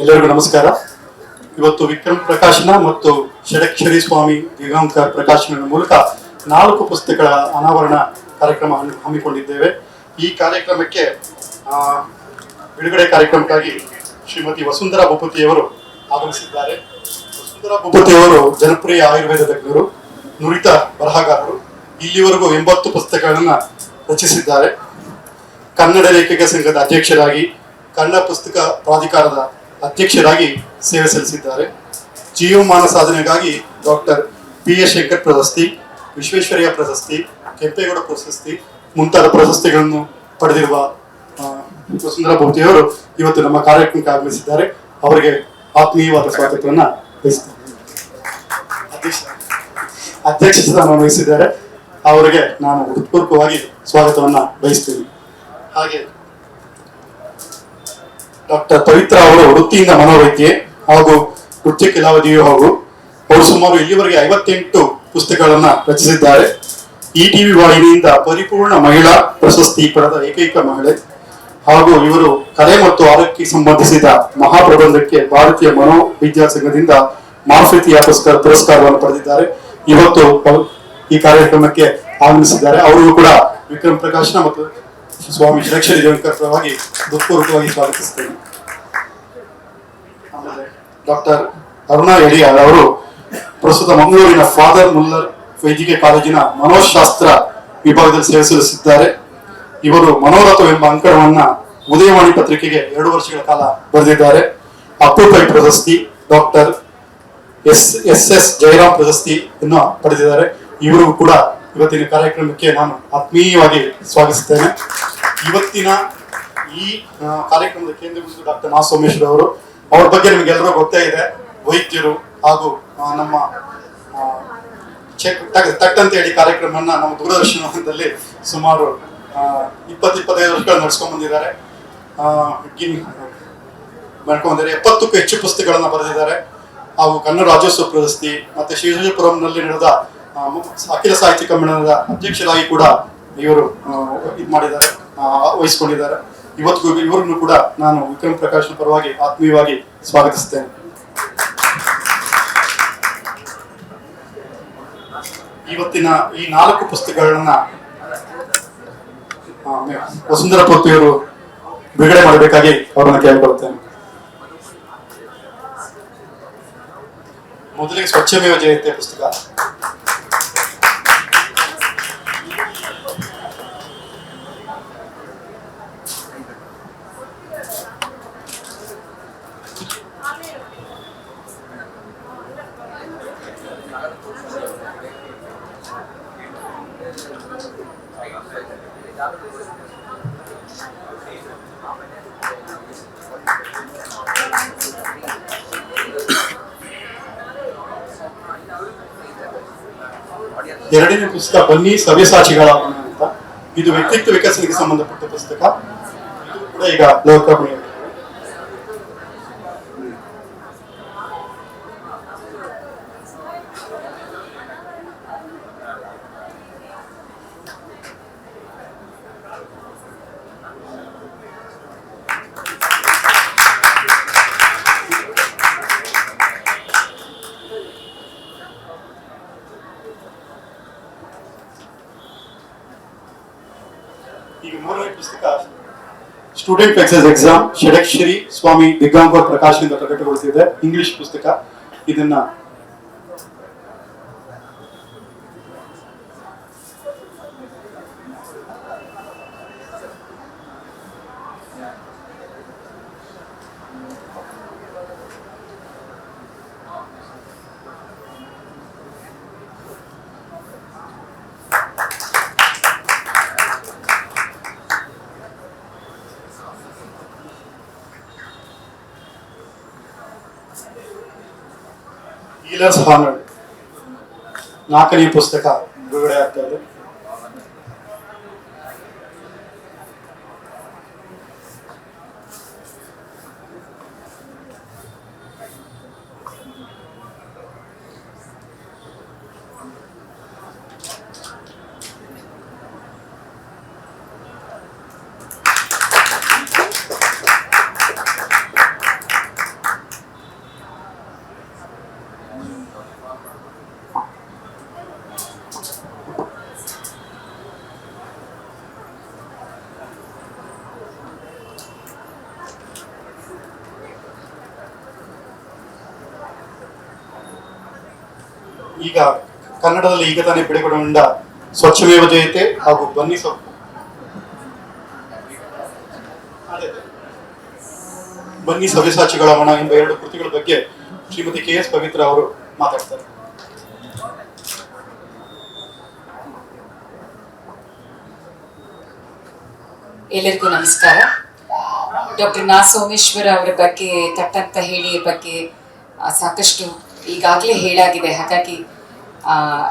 ಎಲ್ಲರಿಗೂ ನಮಸ್ಕಾರ. ಇವತ್ತು ವಿಕ್ರಮ್ ಪ್ರಕಾಶನ ಮತ್ತು ಷಡಕ್ಷರಿ ಸ್ವಾಮಿ ದಿಗಂಕರ್ ಪ್ರಕಾಶನ ಮೂಲಕ ನಾಲ್ಕು ಪುಸ್ತಕಗಳ ಅನಾವರಣ ಕಾರ್ಯಕ್ರಮ ಹಮ್ಮಿ- ಹಮ್ಮಿಕೊಂಡಿದ್ದೇವೆ. ಈ ಕಾರ್ಯಕ್ರಮಕ್ಕೆ ಆ, ಬಿಡುಗಡೆ ಕಾರ್ಯಕ್ರಮಕ್ಕಾಗಿ ಶ್ರೀಮತಿ ವಸುಂಧರಾ ಭೂಪತಿಯವರು ಆಗಮಿಸಿದ್ದಾರೆ. ವಸುಂಧರಾ ಭೂಪತಿಯವರು ಜನಪ್ರಿಯ ಆಯುರ್ವೇದ ತಜ್ಞರು ನುರಿತ ಬರಹಗಾರರು. ಇಲ್ಲಿವರೆಗೂ ಎಂಬತ್ತು ಪುಸ್ತಕಗಳನ್ನು ರಚಿಸಿದ್ದಾರೆ. ಕನ್ನಡ ಲೇಖಕ ಸಂಘದ ಅಧ್ಯಕ್ಷರಾಗಿ ಕನ್ನಡ ಪುಸ್ತಕ ಪ್ರಾಧಿಕಾರದ ಅಧ್ಯಕ್ಷರಾಗಿ ಸೇವೆ ಸಲ್ಲಿಸಿದ್ದಾರೆ. ಜೀವಮಾನ ಸಾಧನೆಗಾಗಿ ಡಾಕ್ಟರ್ ಪಿ ಎಸ್ ಶೇಖರ್ ಪ್ರಶಸ್ತಿ, ವಿಶ್ವೇಶ್ವರಯ್ಯ ಪ್ರಶಸ್ತಿ, ಕೆಂಪೇಗೌಡ ಪ್ರಶಸ್ತಿ ಮುಂತಾದ ಪ್ರಶಸ್ತಿಗಳನ್ನು ಪಡೆದಿರುವ ವಸುಂಧರಾ ಭೂತಿಯವರು ಇವತ್ತು ನಮ್ಮ ಕಾರ್ಯಕ್ರಮಕ್ಕೆ ಆಗಮಿಸಿದ್ದಾರೆ. ಅವರಿಗೆ ಆತ್ಮೀಯವಾದ ಸ್ವಾಗತವನ್ನು ಬಯಸುತ್ತೇನೆ ಅಧ್ಯಕ್ಷ ಅಧ್ಯಕ್ಷ ಸ್ಥಾನವನ್ನು ವಹಿಸಿದ್ದಾರೆ. ಅವರಿಗೆ ನಾನು ಹೃತ್ಪೂರ್ವಕವಾಗಿ ಸ್ವಾಗತವನ್ನು ಬಯಸ್ತೀನಿ. ಹಾಗೆ ಡಾಕ್ಟರ್ ಪವಿತ್ರ ಅವರು ವೃತ್ತಿಯಿಂದ ಮನೋವೈದ್ಯೆ ಹಾಗೂ ನೃತ್ಯ ಕಲಾವಿದೆಯೂ ಹಾಗೂ ಅವರು ಸುಮಾರು ಇಲ್ಲಿವರೆಗೆ ಐವತ್ತೆಂಟು ಪುಸ್ತಕಗಳನ್ನ ರಚಿಸಿದ್ದಾರೆ. ಈ ಟಿವಿ ವಾಹಿನಿಯಿಂದ ಪರಿಪೂರ್ಣ ಮಹಿಳಾ ಪ್ರಶಸ್ತಿ ಪಡೆದ ಏಕೈಕ ಮಹಿಳೆ ಹಾಗೂ ಇವರು ಕಲೆ ಮತ್ತು ಆರೋಗ್ಯಕ್ಕೆ ಸಂಬಂಧಿಸಿದ ಮಹಾಪ್ರಬಂಧಕ್ಕೆ ಭಾರತೀಯ ಮನೋವಿದ್ಯಾ ಸಂಘದಿಂದ ಮಾರ್ಫಿತಿಯ ಪುರಸ್ಕಾರ ಪುರಸ್ಕಾರವನ್ನು ಪಡೆದಿದ್ದಾರೆ. ಇವತ್ತು ಈ ಕಾರ್ಯಕ್ರಮಕ್ಕೆ ಆಗಮಿಸಿದ್ದಾರೆ. ಅವರಿಗೂ ಕೂಡ ವಿಕ್ರಮ್ ಪ್ರಕಾಶನ ಮತ್ತು ಸ್ವಾಮಿ ಷಡಕ್ಷರಿ ದೇವಂಕರ್ ಪರವಾಗಿ ಹೃತ್ಪೂರ್ವಕವಾಗಿ ಸ್ವಾಗತಿಸುತ್ತೇನೆ ಡಾಕ್ಟರ್ ಅರುಣಾ ಎಡಿಯಾರ್ ಅವರು ಪ್ರಸ್ತುತ ಮಂಗಳೂರಿನ ಫಾದರ್ ಮುಲ್ಲರ್ ವೈದ್ಯಕೀಯ ಕಾಲೇಜಿನ ಮನೋಶಾಸ್ತ್ರ ವಿಭಾಗದಲ್ಲಿ ಸೇವೆ ಸಲ್ಲಿಸಿದ್ದಾರೆ ಇವರು ಮನೋರಥವೆಂಬ ಅಂಕಣವನ್ನ ಉದಯವಾಣಿ ಪತ್ರಿಕೆಗೆ ಎರಡು ವರ್ಷಗಳ ಕಾಲ ಬರೆದಿದ್ದಾರೆ ಅಪ್ಪುಪೈ ಪ್ರಶಸ್ತಿ doctor S S S Jayaram ಪ್ರಶಸ್ತಿಯನ್ನು ಪಡೆದಿದ್ದಾರೆ ಇವರು ಕೂಡ ಇವತ್ತಿನ ಕಾರ್ಯಕ್ರಮಕ್ಕೆ ನಾನು ಆತ್ಮೀಯವಾಗಿ ಸ್ವಾಗತಿಸ್ತೇನೆ ಇವತ್ತಿನ ಈ ಕಾರ್ಯಕ್ರಮದ ಕೇಂದ್ರ ಡಾಕ್ಟರ್ ನಾ ಸೋಮೇಶ್ವರ ಅವರು, ಅವ್ರ ಬಗ್ಗೆ ನಿಮಗೆಲ್ಲರೂ ಗೊತ್ತೇ ಇದೆ. ವೈದ್ಯರು ಹಾಗೂ ನಮ್ಮ ತಟ್ಟಂತ ಹೇಳಿ ಕಾರ್ಯಕ್ರಮವನ್ನ ನಮ್ಮ ದೂರದರ್ಶನದಲ್ಲಿ ಸುಮಾರು ಇಪ್ಪತ್ತು ಇಪ್ಪತ್ತೈದು ವರ್ಷಗಳು ನಡ್ಸ್ಕೊಂಡ್ ಬಂದಿದ್ದಾರೆ. ಮಾಡ್ಕೊಂಡಿದ್ದಾರೆ ಎಪ್ಪತ್ತಕ್ಕೂ ಹೆಚ್ಚು ಪುಸ್ತಕಗಳನ್ನ ಬರೆದಿದ್ದಾರೆ. ಹಾಗೂ ಕನ್ನಡ ರಾಜ್ಯೋತ್ಸವ ಪ್ರಶಸ್ತಿ ಮತ್ತೆ ಶ್ರೀಜಪುರಂನಲ್ಲಿ ನಡೆದ ಅಖಿಲ ಸಾಹಿತ್ಯ ಸಮ್ಮೇಳನದ ಅಧ್ಯಕ್ಷರಾಗಿ ಕೂಡ ಇವರು ಇದು ಮಾಡಿದ್ದಾರೆ. ವಹಿಸ್ಕೊಂಡಿದ್ದಾರೆ. ಇವತ್ತಿಗೂ ಇವರನ್ನು ಕೂಡ ನಾನು ವಿಕ್ರಮ್ ಪ್ರಕಾಶ್ ಪರವಾಗಿ ಆತ್ಮೀಯವಾಗಿ ಸ್ವಾಗತಿಸ್ತೇನೆ. ಇವತ್ತಿನ ಈ ನಾಲ್ಕು ಪುಸ್ತಕಗಳನ್ನ ವಸುಂಧರ ಪೂರ್ತಿಯವರು ಬಿಡುಗಡೆ ಮಾಡಬೇಕಾಗಿ ಅವರನ್ನು ಕೇಳಿಕೊಳ್ತೇನೆ ಮೊದಲಿಗೆ ಸ್ವಚ್ಛಮೇವ ಜಯತೆ ಪುಸ್ತಕ ಎರಡನೇ ಪುಸ್ತಕ ಬನ್ನಿ ಸವ್ಯಸಾಚಿಗಳ ಇದು ವ್ಯಕ್ತಿತ್ವ ವಿಕಸನಕ್ಕೆ ಸಂಬಂಧಪಟ್ಟ ಪುಸ್ತಕ. ಕೂಡ ಈಗ ಲೋಕಾರ್ಪಣೆ ಈಗ ಮೂರನೇ ಪುಸ್ತಕ. Student excise exam Shadakshari Swami Digambar ಪ್ರಕಾಶದಿಂದ ಪ್ರಕಟಗೊಳಿಸಿದೆ. ಇಂಗ್ಲಿಷ್ ಪುಸ್ತಕ. ಇದನ್ನ ಹೀಲರ್ಸ್ ಹಾನರ್ ನಾಲ್ಕನೇ ಪುಸ್ತಕ ಬಿಡುಗಡೆ ಕನ್ನಡದಲ್ಲಿ ಈಗ ತಾನೇ ಬಿಡುಗಡೆಗೊಂಡ ಸ್ವಚ್ಛಮೇವ ಜಯತೆ ಹಾಗೂ ಬನ್ನಿ ಸೊಪ್ಪು. ಬನ್ನಿ ಸವ್ಯಸಾಚಿಗಳ ಮಣ ಎಂಬ ಎರಡು ಕೃತಿಗಳ ಬಗ್ಗೆ ಶ್ರೀಮತಿ ಕೆ ಎಸ್ ಪವಿತ್ರ ಅವರು ಮಾತಾಡ್ತಾರೆ. ಎಲ್ಲರಿಗೂ ನಮಸ್ಕಾರ. ಡಾಕ್ಟರ್ ನಾ ಸೋಮೇಶ್ವರ ಅವರ ಬಗ್ಗೆ ತಟ್ಟಂತ ಹೇಳಿ ಬಗ್ಗೆ ಸಾಕಷ್ಟು ಈಗಾಗಲೇ ಹೇಳಾಗಿದೆ. ಹಾಗಾಗಿ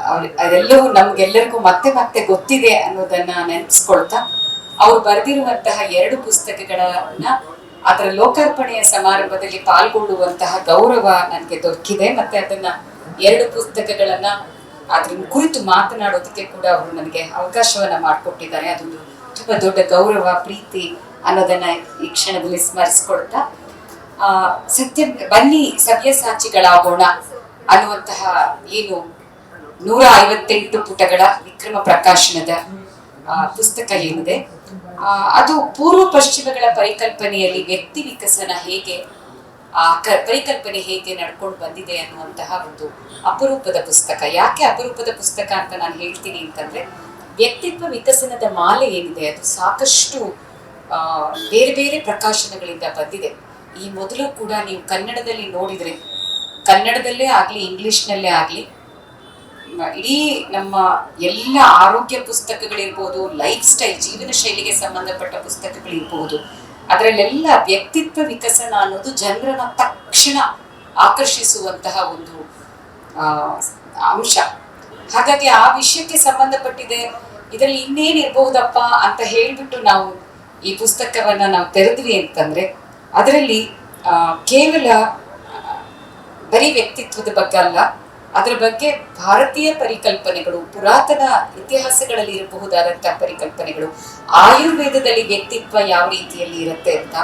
ಅವ್ರ ಅದೆಲ್ಲವೂ ನಮ್ಗೆಲ್ಲರಿಗೂ ಮತ್ತೆ ಮತ್ತೆ ಗೊತ್ತಿದೆ ಅನ್ನೋದನ್ನ ನೆನಪಿಸ್ಕೊಳ್ತಾ ಅವ್ರು ಬರೆದಿರುವಂತಹ ಎರಡು ಪುಸ್ತಕಗಳನ್ನ ಅದರ ಲೋಕಾರ್ಪಣೆಯ ಸಮಾರಂಭದಲ್ಲಿ ಪಾಲ್ಗೊಳ್ಳುವಂತಹ ಗೌರವ ನನಗೆ ದೊರಕಿದೆ. ಮತ್ತೆ ಅದನ್ನ ಎರಡು ಪುಸ್ತಕಗಳನ್ನ ಅದ್ರ ಕುರಿತು ಮಾತನಾಡೋದಕ್ಕೆ ಕೂಡ ಅವರು ನನಗೆ ಅವಕಾಶವನ್ನ ಮಾಡಿಕೊಟ್ಟಿದ್ದಾರೆ. ಅದೊಂದು ತುಂಬಾ ದೊಡ್ಡ ಗೌರವ, ಪ್ರೀತಿ ಅನ್ನೋದನ್ನ ಈ ಕ್ಷಣದಲ್ಲಿ ಸ್ಮರಿಸ್ಕೊಳ್ತಾ, ಆ, ಸತ್ಯ ಬನ್ನಿ ಸವ್ಯಸಾಚಿಗಳಾಗೋಣ ಅನ್ನುವಂತಹ ಏನು ನೂರ ಐವತ್ತೆಂಟು ಪುಟಗಳ ವಿಕ್ರಮ ಪ್ರಕಾಶನದ ಪುಸ್ತಕ ಏನಿದೆ? ಅದು ಪೂರ್ವ ಪಶ್ಚಿಮಗಳ ಪರಿಕಲ್ಪನೆಯಲ್ಲಿ ವ್ಯಕ್ತಿ ವಿಕಸನ ಹೇಗೆ, ಆ ಪರಿಕಲ್ಪನೆ ಹೇಗೆ ನಡ್ಕೊಂಡು ಬಂದಿದೆ ಅನ್ನುವಂತಹ ಒಂದು ಅಪರೂಪದ ಪುಸ್ತಕ. ಯಾಕೆ ಅಪರೂಪದ ಪುಸ್ತಕ ಅಂತ ನಾನು ಹೇಳ್ತೀನಿ ಅಂತಂದ್ರೆ, ವ್ಯಕ್ತಿತ್ವ ವಿಕಸನದ ಮಾಲೆ ಏನಿದೆ, ಅದು ಸಾಕಷ್ಟು ಬೇರೆ ಬೇರೆ ಪ್ರಕಾಶನಗಳಿಂದ ಬಂದಿದೆ. ಈ ಮೊದಲು ಕೂಡ ನೀವು ಕನ್ನಡದಲ್ಲಿ ನೋಡಿದ್ರೆ, ಕನ್ನಡದಲ್ಲೇ ಆಗಲಿ, ಇಂಗ್ಲಿಷ್ನಲ್ಲೇ ಆಗ್ಲಿ ಇಡೀ ನಮ್ಮ ಎಲ್ಲ ಆರೋಗ್ಯ ಪುಸ್ತಕಗಳಿರ್ಬೋದು ಲೈಫ್ ಸ್ಟೈಲ್ ಜೀವನ ಶೈಲಿಗೆ ಸಂಬಂಧಪಟ್ಟ ಪುಸ್ತಕಗಳಿರ್ಬೋದು, ಅದರಲ್ಲೆಲ್ಲ ವ್ಯಕ್ತಿತ್ವ ವಿಕಸನ ಅನ್ನೋದು ಜನರನ್ನ ತಕ್ಷಣ ಆಕರ್ಷಿಸುವಂತಹ ಒಂದು ಅಂಶ. ಹಾಗಾಗಿ ಆ ವಿಷಯಕ್ಕೆ ಸಂಬಂಧಪಟ್ಟಿದೆ. ಇದರಲ್ಲಿ ಇನ್ನೇನ್ ಇರಬಹುದಪ್ಪ ಅಂತ ಹೇಳ್ಬಿಟ್ಟು ನಾವು ಈ ಪುಸ್ತಕವನ್ನ ನಾವು ತೆರೆದ್ವಿ ಅಂತಂದ್ರೆ, ಅದರಲ್ಲಿ ಕೇವಲ ಬರೀ ವ್ಯಕ್ತಿತ್ವದ ಬಗ್ಗೆ ಅಲ್ಲ ಅದರ ಬಗ್ಗೆ ಭಾರತೀಯ ಪರಿಕಲ್ಪನೆಗಳು, ಪುರಾತನ ಇತಿಹಾಸಗಳಲ್ಲಿ ಇರಬಹುದಾದಂತಹ ಪರಿಕಲ್ಪನೆಗಳು, ಆಯುರ್ವೇದದಲ್ಲಿ ವ್ಯಕ್ತಿತ್ವ ಯಾವ ರೀತಿಯಲ್ಲಿ ಇರುತ್ತೆ ಅಂತ,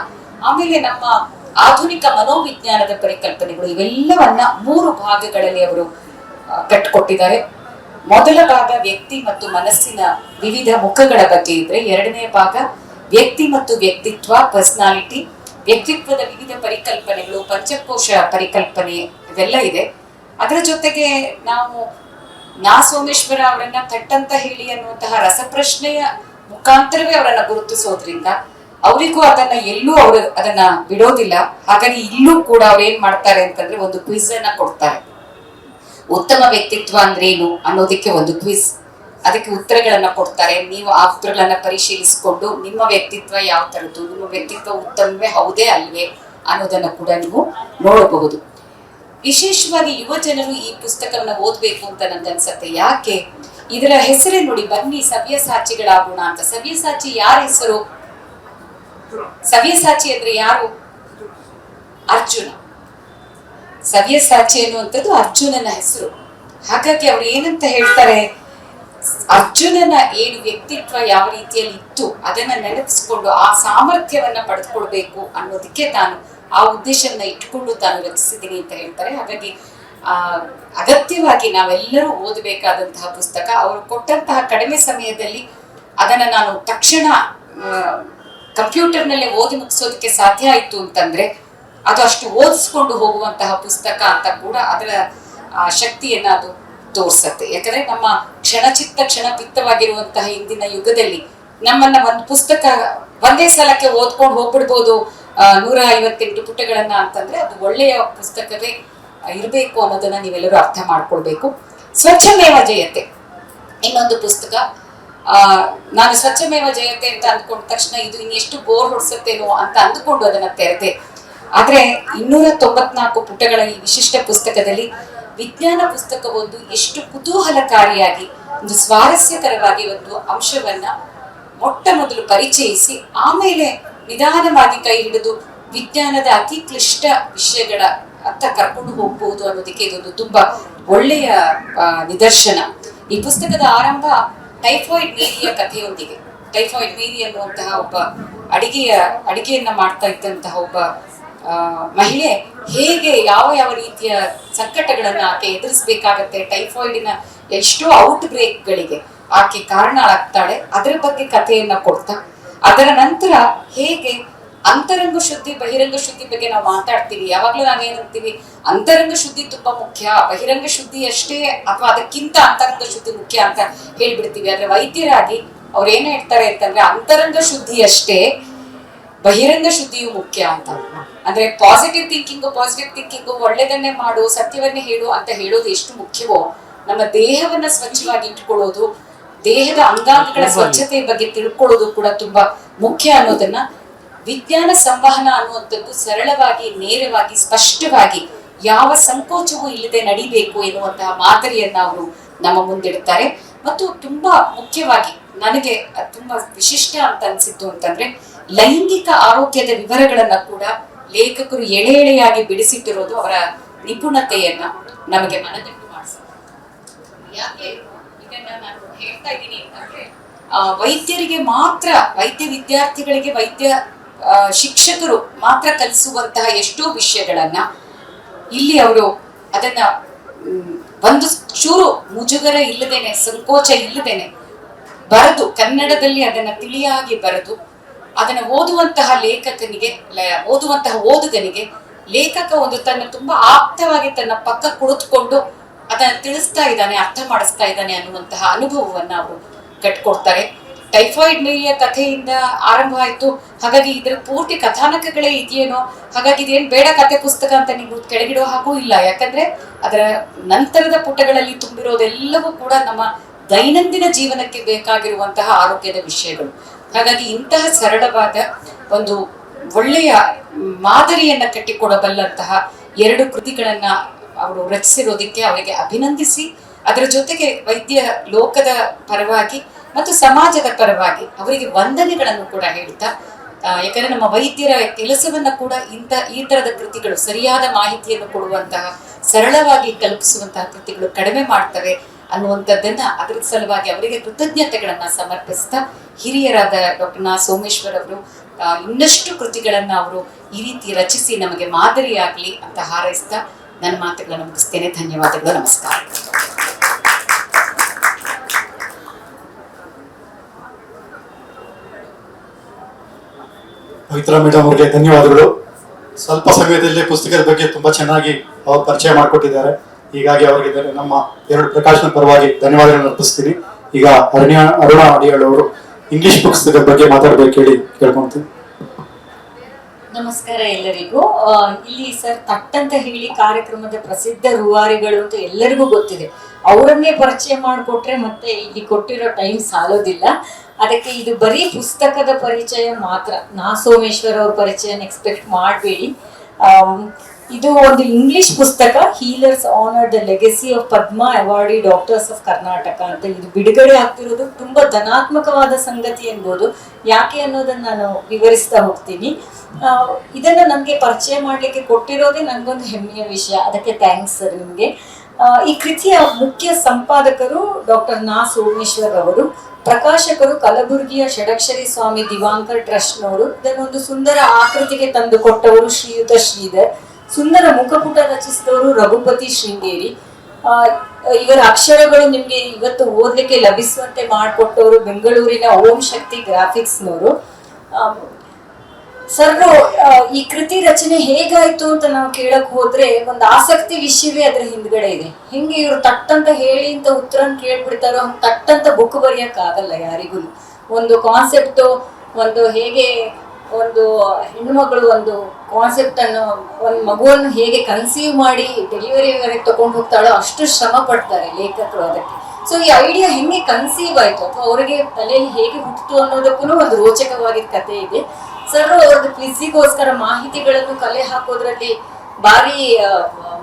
ಆಮೇಲೆ ನಮ್ಮ ಆಧುನಿಕ ಮನೋವಿಜ್ಞಾನದ ಪರಿಕಲ್ಪನೆಗಳು, ಇವೆಲ್ಲವನ್ನ ಮೂರು ಭಾಗಗಳಲ್ಲಿ ಅವರು ಕಟ್ಟಿಕೊಟ್ಟಿದ್ದಾರೆ. ಮೊದಲ ಭಾಗ ವ್ಯಕ್ತಿ ಮತ್ತು ಮನಸ್ಸಿನ ವಿವಿಧ ಮುಖಗಳ ಬಗ್ಗೆ ಇದ್ರೆ ಎರಡನೇ ಭಾಗ ವ್ಯಕ್ತಿ ಮತ್ತು ವ್ಯಕ್ತಿತ್ವ ಪರ್ಸನಾಲಿಟಿ ವ್ಯಕ್ತಿತ್ವದ ವಿವಿಧ ಪರಿಕಲ್ಪನೆಗಳು, ಪಂಚಕೋಶ ಪರಿಕಲ್ಪನೆ, ಇವೆಲ್ಲ ಇದೆ. ಅದರ ಜೊತೆಗೆ ನಾವು ನಾ ಸೋಮೇಶ್ವರ ಅವರನ್ನ ಥಟ್ಟಂತ ಹೇಳಿ ಅನ್ನುವಂತಹ ರಸಪ್ರಶ್ನೆಯ ಮುಖಾಂತರವೇ ಅವರನ್ನ ಗುರುತಿಸೋದ್ರಿಂದ ಅವರಿಗೂ ಅದನ್ನ ಎಲ್ಲೂ ಅವರು ಅದನ್ನ ಬಿಡೋದಿಲ್ಲ. ಹಾಗಾಗಿ ಇಲ್ಲೂ ಕೂಡ ಅವ್ರು ಏನ್ ಮಾಡ್ತಾರೆ ಅಂತಂದ್ರೆ ಒಂದು ಕ್ವಿಜ್ ಅನ್ನ ಕೊಡ್ತಾರೆ. ಉತ್ತಮ ವ್ಯಕ್ತಿತ್ವ ಅಂದ್ರೇನು ಅನ್ನೋದಕ್ಕೆ ಒಂದು ಕ್ವಿಜ್ ಅದಕ್ಕೆ ಉತ್ತರಗಳನ್ನ ಕೊಡ್ತಾರೆ. ನೀವು ಆ ಉತ್ತರಗಳನ್ನ ಪರಿಶೀಲಿಸಿಕೊಂಡು ನಿಮ್ಮ ವ್ಯಕ್ತಿತ್ವ ಯಾವ ತರದ್ದು ನಿಮ್ಮ ವ್ಯಕ್ತಿತ್ವ ಉತ್ತಮವೇ ಹೌದೇ ಅಲ್ವೇ ಅನ್ನೋದನ್ನ ಕೂಡ ನೀವು ನೋಡಬಹುದು. ವಿಶೇಷವಾಗಿ ಯುವ ಜನರು ಈ ಪುಸ್ತಕವನ್ನ ಓದ್ಬೇಕು ಅಂತ ನನ್ಗನ್ಸತ್ತೆ ಯಾಕೆ? ಇದರ ಹೆಸರೇ ನೋಡಿ, ಬನ್ನಿ ಸವ್ಯಸಾಚಿಗಳಾಗೋಣ ಅಂತ. ಸವ್ಯಸಾಚಿ ಯಾರ ಹೆಸರು? ಸವ್ಯಸಾಚಿ ಅಂದ್ರೆ ಯಾರು? ಅರ್ಜುನ. ಸವ್ಯಸಾಚಿ ಅನ್ನುವಂಥದ್ದು ಅರ್ಜುನನ ಹೆಸರು. ಹಾಗಾಗಿ ಅವ್ರು ಏನಂತ ಹೇಳ್ತಾರೆ? ಅರ್ಜುನನ ಏನು ವ್ಯಕ್ತಿತ್ವ ಯಾವ ರೀತಿಯಲ್ಲಿ ಇತ್ತು, ಅದನ್ನ ನೆನಪಿಸ್ಕೊಂಡು ಆ ಸಾಮರ್ಥ್ಯವನ್ನ ಪಡೆದುಕೊಳ್ಬೇಕು ಅನ್ನೋದಕ್ಕೆ ತಾನು ಆ ಉದ್ದೇಶವನ್ನ ಇಟ್ಕೊಂಡು ತಾನು ರಚಿಸಿದ್ದೀನಿ ಅಂತ ಹೇಳ್ತಾರೆ. ಹಾಗಾಗಿ ಅಗತ್ಯವಾಗಿ ನಾವೆಲ್ಲರೂ ಓದಬೇಕಾದಂತಹ ಪುಸ್ತಕ, ಅವರು ಕೊಟ್ಟಂತಹ ಕಡಿಮೆ ಸಮಯದಲ್ಲಿ ಅದನ್ನ ನಾನು ತಕ್ಷಣ ಕಂಪ್ಯೂಟರ್ನಲ್ಲೇ ಓದಿ ಮುಗಿಸೋದಕ್ಕೆ ಸಾಧ್ಯ ಆಯ್ತು ಅಂತಂದ್ರೆ, ಅದು ಅಷ್ಟು ಓದಿಸ್ಕೊಂಡು ಹೋಗುವಂತಹ ಪುಸ್ತಕ ಅಂತ ಕೂಡ ಅದರ ಶಕ್ತಿಯನ್ನ ಅದು ತೋರ್ಸತ್ತೆ. ಯಾಕಂದ್ರೆ ನಮ್ಮ ಕ್ಷಣಚಿತ್ತ ಕ್ಷಣಪಿತ್ತವಾಗಿರುವಂತಹ ಇಂದಿನ ಯುಗದಲ್ಲಿ ನಮ್ಮನ್ನ ಒಂದು ಪುಸ್ತಕ, ಒಂದೇ ಸಲಕ್ಕೆ ಓದ್ಕೊಂಡು ಹೋಗ್ಬಿಡ್ಬೋದು ನೂರ ಐವತ್ತೆಂಟು ಪುಟಗಳನ್ನ ಅಂತಂದ್ರೆ ಅದು ಒಳ್ಳೆಯ ಪುಸ್ತಕವೇ ಇರಬೇಕು ಅನ್ನೋದನ್ನ ನೀವೆಲ್ಲರೂ ಅರ್ಥ ಮಾಡ್ಕೊಳ್ಬೇಕು. ಸ್ವಚ್ಛಮೇವ ಜಯತೆ ಇನ್ನೊಂದು ಪುಸ್ತಕ. ನಾನು ಸ್ವಚ್ಛಮೇವ ಜಯತೆ ಅಂತ ಅಂದ್ಕೊಂಡ ತಕ್ಷಣ ಇದು ಇನ್ನೆಷ್ಟು ಬೋರ್ ಹೊಡ್ಸತ್ತೇನೋ ಅಂತ ಅಂದ್ಕೊಂಡು ಅದನ್ನ ತೆರೆದೆ. ಆದ್ರೆ ಇನ್ನೂರ ತೊಂಬತ್ನಾಲ್ಕು ಪುಟಗಳ ಈ ವಿಶಿಷ್ಟ ಪುಸ್ತಕದಲ್ಲಿ ವಿಜ್ಞಾನ ಪುಸ್ತಕ ಒಂದು ಎಷ್ಟು ಕುತೂಹಲಕಾರಿಯಾಗಿ, ಒಂದು ಸ್ವಾರಸ್ಯಕರವಾಗಿ ಒಂದು ಅಂಶವನ್ನ ಮೊಟ್ಟ ಮೊದಲು ಪರಿಚಯಿಸಿ, ಆಮೇಲೆ ನಿಧಾನವಾಗಿ ಕೈ ಹಿಡಿದು ವಿಜ್ಞಾನದ ಅತಿ ಕ್ಲಿಷ್ಟ ವಿಷಯಗಳ ಅತ್ತ ಕರ್ಕೊಂಡು ಹೋಗ್ಬಹುದು ಅನ್ನೋದಕ್ಕೆ ಇದೊಂದು ತುಂಬಾ ಒಳ್ಳೆಯ ನಿದರ್ಶನ. ಈ ಪುಸ್ತಕದ ಆರಂಭ ಟೈಫಾಯ್ಡ್ ಮೇರಿಯ ಕಥೆಯೊಂದಿಗೆ. ಟೈಫಾಯ್ಡ್ ಮೇರಿ ಅನ್ನುವಂತಹ ಒಬ್ಬ ಅಡಿಗೆಯ, ಅಡಿಗೆಯನ್ನ ಮಾಡ್ತಾ ಇದ್ದಂತಹ ಒಬ್ಬ ಮಹಿಳೆ ಹೇಗೆ ಯಾವ ಯಾವ ರೀತಿಯ ಸಂಕಟಗಳನ್ನ ಆಕೆ ಎದುರಿಸಬೇಕಾಗತ್ತೆ, ಟೈಫಾಯ್ಡಿನ ಎಷ್ಟೋ ಔಟ್ ಬ್ರೇಕ್ಗಳಿಗೆ ಆಕೆ ಕಾರಣ ಆಗ್ತಾಳೆ, ಅದರ ಬಗ್ಗೆ ಕಥೆಯನ್ನ ಕೊಡ್ತಾ ಅದರ ನಂತರ ಹೇಗೆ ಅಂತರಂಗ ಶುದ್ಧಿ, ಬಹಿರಂಗ ಶುದ್ಧಿ ಬಗ್ಗೆ ನಾವು ಮಾತಾಡ್ತೀವಿ? ಯಾವಾಗ್ಲೂ ನಾವೇನಂತೀವಿ ಅಂತರಂಗ ಶುದ್ಧಿ ತುಂಬಾ ಮುಖ್ಯ. ಬಹಿರಂಗ ಶುದ್ಧಿ ಅಷ್ಟೇ ಅಥವಾ ಅದಕ್ಕಿಂತ ಅಂತರಂಗ ಶುದ್ಧಿ ಮುಖ್ಯ ಅಂತ ಹೇಳ್ಬಿಡ್ತೀವಿ. ಆದ್ರೆ ವೈದ್ಯರಾಗಿ ಅವ್ರು ಏನ್ ಹೇಳ್ತಾರೆ ಅಂತಂದ್ರೆ, ಅಂತರಂಗ ಶುದ್ಧಿ ಅಷ್ಟೇ, ಬಹಿರಂಗ ಶುದ್ಧಿಯು ಮುಖ್ಯ ಅಂತ. ಅಂದ್ರೆ ಪಾಸಿಟಿವ್ ಥಿಂಕಿಂಗ್ ಪಾಸಿಟಿವ್ ಥಿಂಕಿಂಗ್ ಒಳ್ಳೆದನ್ನೇ ಮಾಡು, ಸತ್ಯವನ್ನೇ ಹೇಳು ಅಂತ ಹೇಳೋದು ಎಷ್ಟು ಮುಖ್ಯವೋ, ನಮ್ಮ ದೇಹವನ್ನ ಸ್ವಚ್ಛವಾಗಿ ಇಟ್ಕೊಳ್ಳೋದು ದೇಹದ ಅಂಗಾಂಗಗಳ ಸ್ವಚ್ಛತೆ ಬಗ್ಗೆ ತಿಳ್ಕೊಳ್ಳೋದು ಕೂಡ ತುಂಬಾ ಮುಖ್ಯ ಅನ್ನೋದನ್ನ ವಿಜ್ಞಾನ ಸಂವಹನ ಅನ್ನುವಂಥದ್ದು ಸರಳವಾಗಿ ನೇರವಾಗಿ ಸ್ಪಷ್ಟವಾಗಿ ಯಾವ ಸಂಕೋಚವೂ ಇಲ್ಲದೆ ನಡಿಬೇಕು ಎನ್ನುವಂತಹ ಮಾದರಿಯನ್ನ ಅವರು ನಮ್ಮ ಮುಂದಿಡ್ತಾರೆ. ಮತ್ತು ತುಂಬಾ ಮುಖ್ಯವಾಗಿ ನನಗೆ ತುಂಬಾ ವಿಶಿಷ್ಟ ಅಂತ ಅನ್ಸಿತ್ತು ಅಂತಂದ್ರೆ ಲೈಂಗಿಕ ಆರೋಗ್ಯದ ವಿವರಗಳನ್ನ ಕೂಡ ಲೇಖಕರು ಎಳೆ ಎಳೆಯಾಗಿ ಬಿಡಿಸಿಟ್ಟಿರೋದು ಅವರ ನಿಪುಣತೆಯನ್ನ ನಮಗೆ ಮನದಟ್ಟು ಮಾಡಿಸುತ್ತೆ. ಯಾಕೆ? ಹೇಳ್ತಾ ಇದ್ದೀನಿ ವೈದ್ಯರಿಗೆ ಮಾತ್ರ, ವೈದ್ಯ ವಿದ್ಯಾರ್ಥಿಗಳಿಗೆ ವೈದ್ಯ ಶಿಕ್ಷಕರು ಮಾತ್ರ ಕಲಿಸುವಂತಹ ಎಷ್ಟೋ ವಿಷಯಗಳನ್ನ ಇಲ್ಲಿ ಅವರು ಅದನ್ನ ಒಂದು ಚೂರು ಮುಜುಗರ ಇಲ್ಲದೇನೆ, ಸಂಕೋಚ ಇಲ್ಲದೇನೆ ಬರೆದು, ಕನ್ನಡದಲ್ಲಿ ಅದನ್ನ ತಿಳಿಯಾಗಿ ಬರೆದು, ಅದನ್ನ ಓದುವಂತಹ ಲೇಖಕನಿಗೆ ಓದುವಂತಹ ಓದುಗನಿಗೆ ಲೇಖಕ ಒಂದು ತನ್ನ ತುಂಬಾ ಆಪ್ತವಾಗಿ ತನ್ನ ಪಕ್ಕ ಕುಳಿತುಕೊಂಡು ಅದನ್ನ ತಿಳಿಸ್ತಾ ಇದ್ದಾನೆ, ಅರ್ಥ ಮಾಡಿಸ್ತಾ ಇದ್ದಾನೆ ಅನ್ನುವಂತಹ ಅನುಭವವನ್ನ ಅವರು ಕಟ್ಕೊಡ್ತಾರೆ. ಟೈಫಾಯ್ಡ್ ಮೇರಿಯ ಕಥೆಯಿಂದ ಆರಂಭ ಆಯ್ತು. ಹಾಗಾಗಿ ಇದರ ಪೂರ್ತಿ ಕಥಾನಕಗಳೇ ಇದೆಯೇನೋ? ಹಾಗಾಗಿ ಇದೇನ್ ಬೇಡ ಕಥೆ ಪುಸ್ತಕ ಅಂತ ನೀವು ಕೆಳಗಿಡೋ ಹಾಗೂ ಇಲ್ಲ. ಯಾಕಂದ್ರೆ ಅದರ ನಂತರದ ಪುಟಗಳಲ್ಲಿ ತುಂಬಿರೋದೆಲ್ಲವೂ ಕೂಡ ನಮ್ಮ ದೈನಂದಿನ ಜೀವನಕ್ಕೆ ಬೇಕಾಗಿರುವಂತಹ ಆರೋಗ್ಯದ ವಿಷಯಗಳು. ಹಾಗಾಗಿ ಇಂತಹ ಸರಳವಾದ ಒಂದು ಒಳ್ಳೆಯ ಮಾದರಿಯನ್ನ ಕಟ್ಟಿಕೊಡಬಲ್ಲಂತಹ ಎರಡು ಕೃತಿಗಳನ್ನ ಅವರು ರಚಿಸಿರೋದಕ್ಕೆ ಅವರಿಗೆ ಅಭಿನಂದಿಸಿ, ಅದರ ಜೊತೆಗೆ ವೈದ್ಯ ಲೋಕದ ಪರವಾಗಿ ಮತ್ತು ಸಮಾಜದ ಪರವಾಗಿ ಅವರಿಗೆ ವಂದನೆಗಳನ್ನು ಕೂಡ ಹೇಳ್ತಾ ಯಾಕಂದ್ರೆ ನಮ್ಮ ವೈದ್ಯರ ಕೆಲಸವನ್ನ ಕೂಡ ಇಂಥ, ಈ ತರದ ಕೃತಿಗಳು ಸರಿಯಾದ ಮಾಹಿತಿಯನ್ನು ಕೊಡುವಂತಹ, ಸರಳವಾಗಿ ಕಲ್ಪಿಸುವಂತಹ ಕೃತಿಗಳು ಕಡಿಮೆ ಮಾಡ್ತವೆ ಅನ್ನುವಂಥದ್ದನ್ನ ಅದರ ಸಲುವಾಗಿ ಅವರಿಗೆ ಕೃತಜ್ಞತೆಗಳನ್ನ ಸಮರ್ಪಿಸ್ತಾ, ಹಿರಿಯರಾದ ಡಾಕ್ಟರ್ ನಾ ಸೋಮೇಶ್ವರ್ ಅವರು ಇನ್ನಷ್ಟು ಕೃತಿಗಳನ್ನ ಅವರು ಈ ರೀತಿ ರಚಿಸಿ ನಮಗೆ ಮಾದರಿಯಾಗ್ಲಿ ಅಂತ ಹಾರೈಸ್ತಾ ನನ್ನ ಮಾತುಗಳನ್ನು ಮುಗಿಸ್ತೇನೆ. ಧನ್ಯವಾದಗಳು. ನಮಸ್ಕಾರ. ಪವಿತ್ರ ಮೇಡಮ್ ಅವರಿಗೆ ಧನ್ಯವಾದಗಳು. ಸ್ವಲ್ಪ ಸಮಯದಲ್ಲಿ ಪುಸ್ತಕದ ಬಗ್ಗೆ ತುಂಬಾ ಚೆನ್ನಾಗಿ ಅವ್ರು ಪರಿಚಯ ಮಾಡಿಕೊಟ್ಟಿದ್ದಾರೆ. ಹೀಗಾಗಿ ಅವರಿಗೆ ನಮ್ಮ ಎರಡು ಪ್ರಕಾಶನ ಪರವಾಗಿ ಧನ್ಯವಾದಗಳನ್ನು ಅರ್ಪಿಸ್ತೀನಿ. ಈಗ ಅರುಣ್ಯ ಅರುಣ ಅಡಿಯಾಳ್ ಅವರು ಇಂಗ್ಲಿಷ್ ಪುಸ್ತಕದ ಬಗ್ಗೆ ಮಾತಾಡಬೇಕು ಹೇಳಿ ಕೇಳ್ಕೊಂತೀನಿ ನಮಸ್ಕಾರ ಎಲ್ಲರಿಗೂ. ಇಲ್ಲಿ ಸರ್ ತಟ್ಟಂತ ಹೇಳಿ ಕಾರ್ಯಕ್ರಮದ ಪ್ರಸಿದ್ಧ ರೂವಾರಿಗಳು ಅಂತ ಎಲ್ಲರಿಗೂ ಗೊತ್ತಿದೆ. ಅವರನ್ನೇ ಪರಿಚಯ ಮಾಡಿಕೊಟ್ರೆ ಮತ್ತೆ ಇಲ್ಲಿ ಕೊಟ್ಟಿರೋ ಟೈಮ್ ಸಾಲೋದಿಲ್ಲ. ಅದಕ್ಕೆ ಇದು ಬರೀ ಪುಸ್ತಕದ ಪರಿಚಯ ಮಾತ್ರ. ನಾ ಸೋಮೇಶ್ವರ್ ಅವ್ರ ಪರಿಚಯ ಎಕ್ಸ್ಪೆಕ್ಟ್ ಮಾಡಬೇಡಿ. ಇದು ಒಂದು ಇಂಗ್ಲಿಷ್ ಪುಸ್ತಕ healers honour the legacy of Padma awardee doctors of Karnataka ಅಂತ ಇದು ಬಿಡುಗಡೆ ಆಗ್ತಿರೋದು. ತುಂಬಾ ಧನಾತ್ಮಕವಾದ ಸಂಗತಿ ಎನ್ಬೋದು ಯಾಕೆ ಅನ್ನೋದನ್ನ ನಾನು ವಿವರಿಸ್ತಾ ಹೋಗ್ತೀನಿ. ಇದನ್ನ ನಮ್ಗೆ ಪರಿಚಯ ಮಾಡ್ಲಿಕ್ಕೆ ಕೊಟ್ಟಿರೋದೇ ನನಗೊಂದು ಹೆಮ್ಮೆಯ ವಿಷಯ. ಅದಕ್ಕೆ ಥ್ಯಾಂಕ್ಸ್ ಸರ್ ನಿಮಗೆ. ಈ ಕೃತಿಯ ಮುಖ್ಯ ಸಂಪಾದಕರು ಡಾಕ್ಟರ್ ನಾ ಸೋಮೇಶ್ವರ್ ಅವರು, ಪ್ರಕಾಶಕರು ಕಲಬುರಗಿಯ ಷಡಕ್ಷರಿ ಸ್ವಾಮಿ ದಿವಾಂಕರ್ ಟ್ರಸ್ಟ್ನವರು, ಇದನ್ನೊಂದು ಸುಂದರ ಆಕೃತಿಗೆ ತಂದು ಕೊಟ್ಟವರು ಶ್ರೀಯುತ ಶ್ರೀಧರ್. ಸುಂದರ ಮುಖಪುಟ ರಚಿಸಿದವರು ರಘುಪತಿ ಶೃಂಗೇರಿ. ಇವರ ಅಕ್ಷರಗಳು ನಿಮ್ಗೆ ಇವತ್ತು ಓದ್ಲಿಕ್ಕೆ ಲಭಿಸುವಂತೆ ಮಾಡಿಕೊಟ್ಟವರು ಬೆಂಗಳೂರಿನ ಓಂ ಶಕ್ತಿ ಗ್ರಾಫಿಕ್ಸ್ನವರು. ನವರು ಸರ್ ಈ ಕೃತಿ ರಚನೆ ಹೇಗಾಯ್ತು ಅಂತ ನಾವು ಕೇಳಕ್ ಹೋದ್ರೆ ಒಂದು ಆಸಕ್ತಿ ವಿಷಯವೇ ಅದ್ರ ಹಿಂದ್ಗಡೆ ಇದೆ. ಹೆಂಗೆ ಇವ್ರು ತಟ್ಟಂತ ಹೇಳಿ ಅಂತ ಉತ್ತರ ಕೇಳ್ಬಿಡ್ತಾರೋ ತಟ್ಟಂತ ಬುಕ್ ಬರೆಯಕ್ ಆಗಲ್ಲ ಯಾರಿಗೂ. ಒಂದು ಕಾನ್ಸೆಪ್ಟ್ ಒಂದು ಹೇಗೆ ಒಂದು ಹೆಣ್ಮಗಳು ಒಂದು ಕಾನ್ಸೆಪ್ಟ್ ಅನ್ನು, ಒಂದು ಮಗುವನ್ನು ಹೇಗೆ ಕನ್ಸೀವ್ ಮಾಡಿ ಡೆಲಿವರಿವರೆಗೆ ತಗೊಂಡು ಹೋಗ್ತಾಳೋ ಅಷ್ಟು ಶ್ರಮ ಪಡ್ತಾರೆ ಲೇಖಕರು ಅದಕ್ಕೆ. ಸೊ ಈ ಐಡಿಯಾ ಹೆಂಗೆ ಕನ್ಸೀವ್ ಆಯ್ತು? ಅಥವಾ ಅವರಿಗೆ ತಲೆಯಲ್ಲಿ ಹೇಗೆ ಹುಟ್ಟಿತು ಅನ್ನೋದಕ್ಕೂ ಒಂದು ರೋಚಕವಾಗಿದ್ದ ಕಥೆ ಇದೆ. ಸರ್ ಅವ್ರದ್ದು ಕ್ವಿಝಿಗೋಸ್ಕರ ಮಾಹಿತಿಗಳನ್ನು ಕಲೆ ಹಾಕೋದ್ರಲ್ಲಿ ಭಾರಿ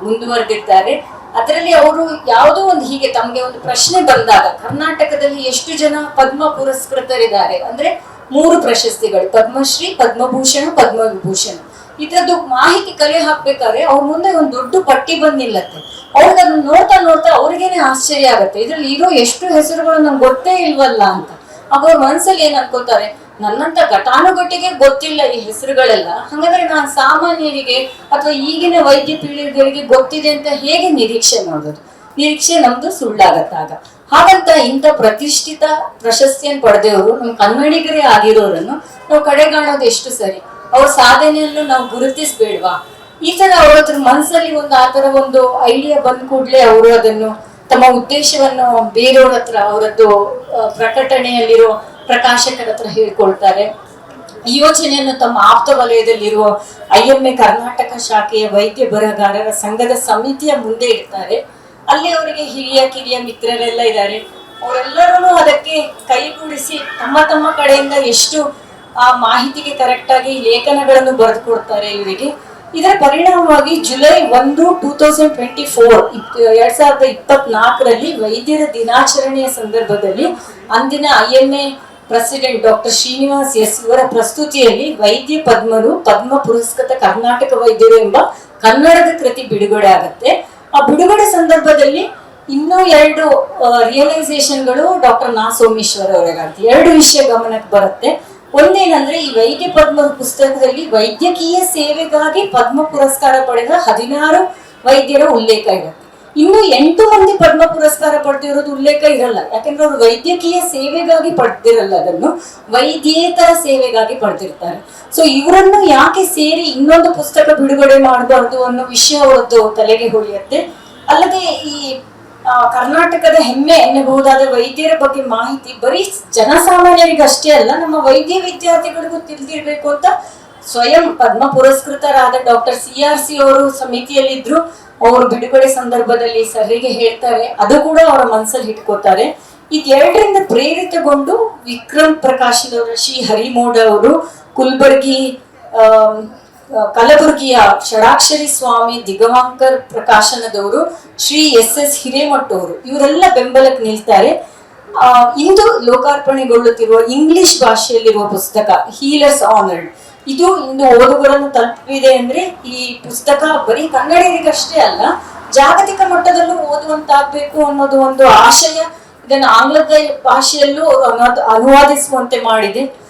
ಮುಂದುವರೆದಿರ್ತಾರೆ. ಅದರಲ್ಲಿ ಅವರು ಯಾವುದೋ ಒಂದು ಹೀಗೆ ತಮಗೆ ಒಂದು ಪ್ರಶ್ನೆ ಬಂದಾಗ, ಕರ್ನಾಟಕದಲ್ಲಿ ಎಷ್ಟು ಜನ ಪದ್ಮ ಪುರಸ್ಕೃತರಿದ್ದಾರೆ? ಅಂದ್ರೆ ಮೂರು ಪ್ರಶಸ್ತಿಗಳು, ಪದ್ಮಶ್ರೀ, ಪದ್ಮಭೂಷಣ, ಪದ್ಮವಿಭೂಷಣ. ಇದ್ರದ್ದು ಮಾಹಿತಿ ಕಲೆ ಹಾಕ್ಬೇಕಾದ್ರೆ ಅವ್ರ ಮುಂದೆ ಒಂದು ದೊಡ್ಡ ಪಟ್ಟಿ ಬಂದ್ ನಿಲ್ಲತ್ತೆ ಅದನ್ನ ನೋಡ್ತಾ ನೋಡ್ತಾ ಅವ್ರಿಗೇನೆ ಆಶ್ಚರ್ಯ ಆಗತ್ತೆ. ಇದ್ರಲ್ಲಿ ಇರೋ ಎಷ್ಟು ಹೆಸರುಗಳು ನಮ್ಗೆ ಗೊತ್ತೇ ಇಲ್ವಲ್ಲ ಅಂತ. ಅವ್ರ ಮನ್ಸಲ್ಲಿ ಏನ್ ಅನ್ಕೋತಾರೆ? ನನ್ನಂತ ಘಟಾನುಘಟಿಗೆ ಗೊತ್ತಿಲ್ಲ ಈ ಹೆಸರುಗಳೆಲ್ಲ. ಹಂಗಂದ್ರೆ ನಾನು ಸಾಮಾನ್ಯರಿಗೆ ಅಥವಾ ಈಗಿನ ವೈದ್ಯ ಪೀಳಿಗೆಗಳಿಗೆ ಗೊತ್ತಿದೆ ಅಂತ ಹೇಗೆ ನಿರೀಕ್ಷೆ ಮಾಡೋದು? ನಿರೀಕ್ಷೆ ನಮ್ದು ಸುಳ್ಳಾಗತ್ತಾಗ ಹಾಗಂತ ಇಂಥ ಪ್ರತಿಷ್ಠಿತ ಪ್ರಶಸ್ತಿಯನ್ನು ಪಡೆದವರು ನಮ್ಮ ಕನ್ನಡಿಗರೇ ಆಗಿರೋರನ್ನು ನಾವು ಕಡೆಗಾಣೋದು ಎಷ್ಟು ಸರಿ? ಅವ್ರ ಸಾಧನೆಯನ್ನು ನಾವು ಗುರುತಿಸ್ಬೇಡ್ವಾ? ಈ ತರ ಅವ್ರ ಮನಸ್ಸಲ್ಲಿ ಒಂದು ಆ ತರ ಒಂದು ಐಡಿಯಾ ಬಂದ ಕೂಡಲೇ ಅವರು ಅದನ್ನು ತಮ್ಮ ಉದ್ದೇಶವನ್ನು ಬೇರೆಯವ್ರ ಹತ್ರ, ಅವರದ್ದು ಪ್ರಕಟಣೆಯಲ್ಲಿರೋ ಪ್ರಕಾಶಕರ ಹತ್ರ ಹೇಳ್ಕೊಳ್ತಾರೆ. ಈ ಯೋಜನೆಯನ್ನು ತಮ್ಮ ಆಪ್ತ ವಲಯದಲ್ಲಿರುವ ಐಎಂಎ ಕರ್ನಾಟಕ ಶಾಖೆಯ ವೈದ್ಯ ಬರಹಗಾರರ ಸಂಘದ ಸಮಿತಿಯ ಮುಂದೆ ಇಡ್ತಾರೆ. ಅಲ್ಲಿ ಅವರಿಗೆ ಹಿರಿಯ ಕಿರಿಯ ಮಿತ್ರರೆಲ್ಲ ಇದ್ದಾರೆ. ಅವರೆಲ್ಲರೂ ಅದಕ್ಕೆ ಕೈಗೂಡಿಸಿ ತಮ್ಮ ತಮ್ಮ ಕಡೆಯಿಂದ ಎಷ್ಟು ಆ ಮಾಹಿತಿಗೆ ಕರೆಕ್ಟ್ ಆಗಿ ಲೇಖನಗಳನ್ನು ಬರೆದು ಕೊಡ್ತಾರೆ ಇವರಿಗೆ. ಇದರ ಪರಿಣಾಮವಾಗಿ ಜುಲೈ ಒಂದು ಟೂ ತೌಸಂಡ್ ಟ್ವೆಂಟಿ ಫೋರ್ ಎರಡ್ ಸಾವಿರದ ಇಪ್ಪತ್ನಾಲ್ಕರಲ್ಲಿ ವೈದ್ಯರ ದಿನಾಚರಣೆಯ ಸಂದರ್ಭದಲ್ಲಿ ಅಂದಿನ I N A president doctor Srinivas S ಇವರ ಪ್ರಸ್ತುತಿಯಲ್ಲಿ ವೈದ್ಯ ಪದ್ಮರು ಪದ್ಮ ಪುರಸ್ಕೃತ ಕರ್ನಾಟಕ ವೈದ್ಯರು ಎಂಬ ಕನ್ನಡದ ಕೃತಿ ಬಿಡುಗಡೆ ಆಗುತ್ತೆ. ಆ ಬಿಡುಗಡೆ ಸಂದರ್ಭದಲ್ಲಿ ಇನ್ನೂ ಎರಡು ರಿಯಲೈಸೇಷನ್ಗಳು ಡಾಕ್ಟರ್ ನಾ ಸೋಮೇಶ್ವರ್ ಅವರಿಗಾಗಿ ಎರಡು ವಿಷಯ ಗಮನಕ್ಕೆ ಬರುತ್ತೆ. ಒಂದೇನಂದ್ರೆ ಈ ವೈದ್ಯ ಪದ್ಮ ಪುಸ್ತಕದಲ್ಲಿ ವೈದ್ಯಕೀಯ ಸೇವೆಗಾಗಿ ಪದ್ಮ ಪುರಸ್ಕಾರ ಪಡೆದ ಹದಿನಾರು ವೈದ್ಯರ ಉಲ್ಲೇಖ ಇರುತ್ತೆ. ಇನ್ನು ಎಂಟು ಮಂದಿ ಪದ್ಮ ಪುರಸ್ಕಾರ ಪಡೆದಿರೋದು ಉಲ್ಲೇಖ ಇರಲ್ಲ. ಯಾಕಂದ್ರೆ ಅವರು ವೈದ್ಯಕೀಯ ಸೇವೆಗಾಗಿ ಪಡೆದಿರಲ್ಲ ಅದನ್ನು. ವೈದ್ಯೇತರ ಸೇವೆಗಾಗಿ ಪಡೆದಿರ್ತಾರೆ. ಸೊ ಇವರನ್ನು ಯಾಕೆ ಸೇರಿ ಇನ್ನೊಂದು ಪುಸ್ತಕ ಬಿಡುಗಡೆ ಮಾಡಬಾರ್ದು ಅನ್ನೋ ವಿಷಯ ಅವರದ್ದು ತಲೆಗೆ ಹೊಳೆಯುತ್ತೆ. ಅಲ್ಲದೆ ಈ ಕರ್ನಾಟಕದ ಹೆಮ್ಮೆ ಎನ್ನಬಹುದಾದ ವೈದ್ಯರ ಬಗ್ಗೆ ಮಾಹಿತಿ ಬರೀ ಜನಸಾಮಾನ್ಯರಿಗಷ್ಟೇ ಅಲ್ಲ, ನಮ್ಮ ವೈದ್ಯ ವಿದ್ಯಾರ್ಥಿಗಳಿಗೂ ತಿಳಿದಿರ್ಬೇಕು ಅಂತ ಸ್ವಯಂ ಪದ್ಮ ಪುರಸ್ಕೃತರಾದ ಡಾಕ್ಟರ್ ಸಿ ಆರ್ ಸಿ ಅವರು ಸಮಿತಿಯಲ್ಲಿದ್ರು. ಅವರು ಬಿಡುಗಡೆ ಸಂದರ್ಭದಲ್ಲಿ ಸರ್ರಿಗೆ ಹೇಳ್ತಾರೆ, ಅದು ಕೂಡ ಅವರ ಮನಸ್ಸಲ್ಲಿ ಇಟ್ಕೋತಾರೆ. ಇದೆರಡರಿಂದ ಪ್ರೇರಿತಗೊಂಡು ವಿಕ್ರಮ್ ಪ್ರಕಾಶ್ ಅವರ ಶ್ರೀ ಹರಿಮೋಡ ಅವರು ಕುಲ್ಬರ್ಗಿ ಕಲಬುರ್ಗಿಯ ಷಡಾಕ್ಷರಿ ಸ್ವಾಮಿ ದಿಗವಾಂಕರ್ ಪ್ರಕಾಶನದವರು, ಶ್ರೀ ಎಸ್ ಎಸ್ ಹಿರೇಮಠ ಅವರು ಇವರೆಲ್ಲ ಬೆಂಬಲಕ್ಕೆ ನಿಲ್ತಾರೆ. ಇಂದು ಲೋಕಾರ್ಪಣೆಗೊಳ್ಳುತ್ತಿರುವ ಇಂಗ್ಲಿಷ್ ಭಾಷೆಯಲ್ಲಿರುವ ಪುಸ್ತಕ ಹೀಲರ್ಸ್ ಆನರ್ಡ್ ಇದು ಇಂದು ಓದುಗರನ್ನು ತಲುಪಿದೆ ಅಂದ್ರೆ ಈ ಪುಸ್ತಕ ಬರೀ ಕನ್ನಡಿಗರಿಗಷ್ಟೇ ಅಲ್ಲ ಜಾಗತಿಕ ಮಟ್ಟದಲ್ಲೂ ಓದುವಂತಾಗ್ಬೇಕು ಅನ್ನೋದು ಒಂದು ಆಶಯ. ಇದನ್ನು ಆಂಗ್ಲದ ಭಾಷೆಯಲ್ಲೂ ಅನುವಾದ- ಅನುವಾದಿಸುವಂತೆ ಮಾಡಿದೆ.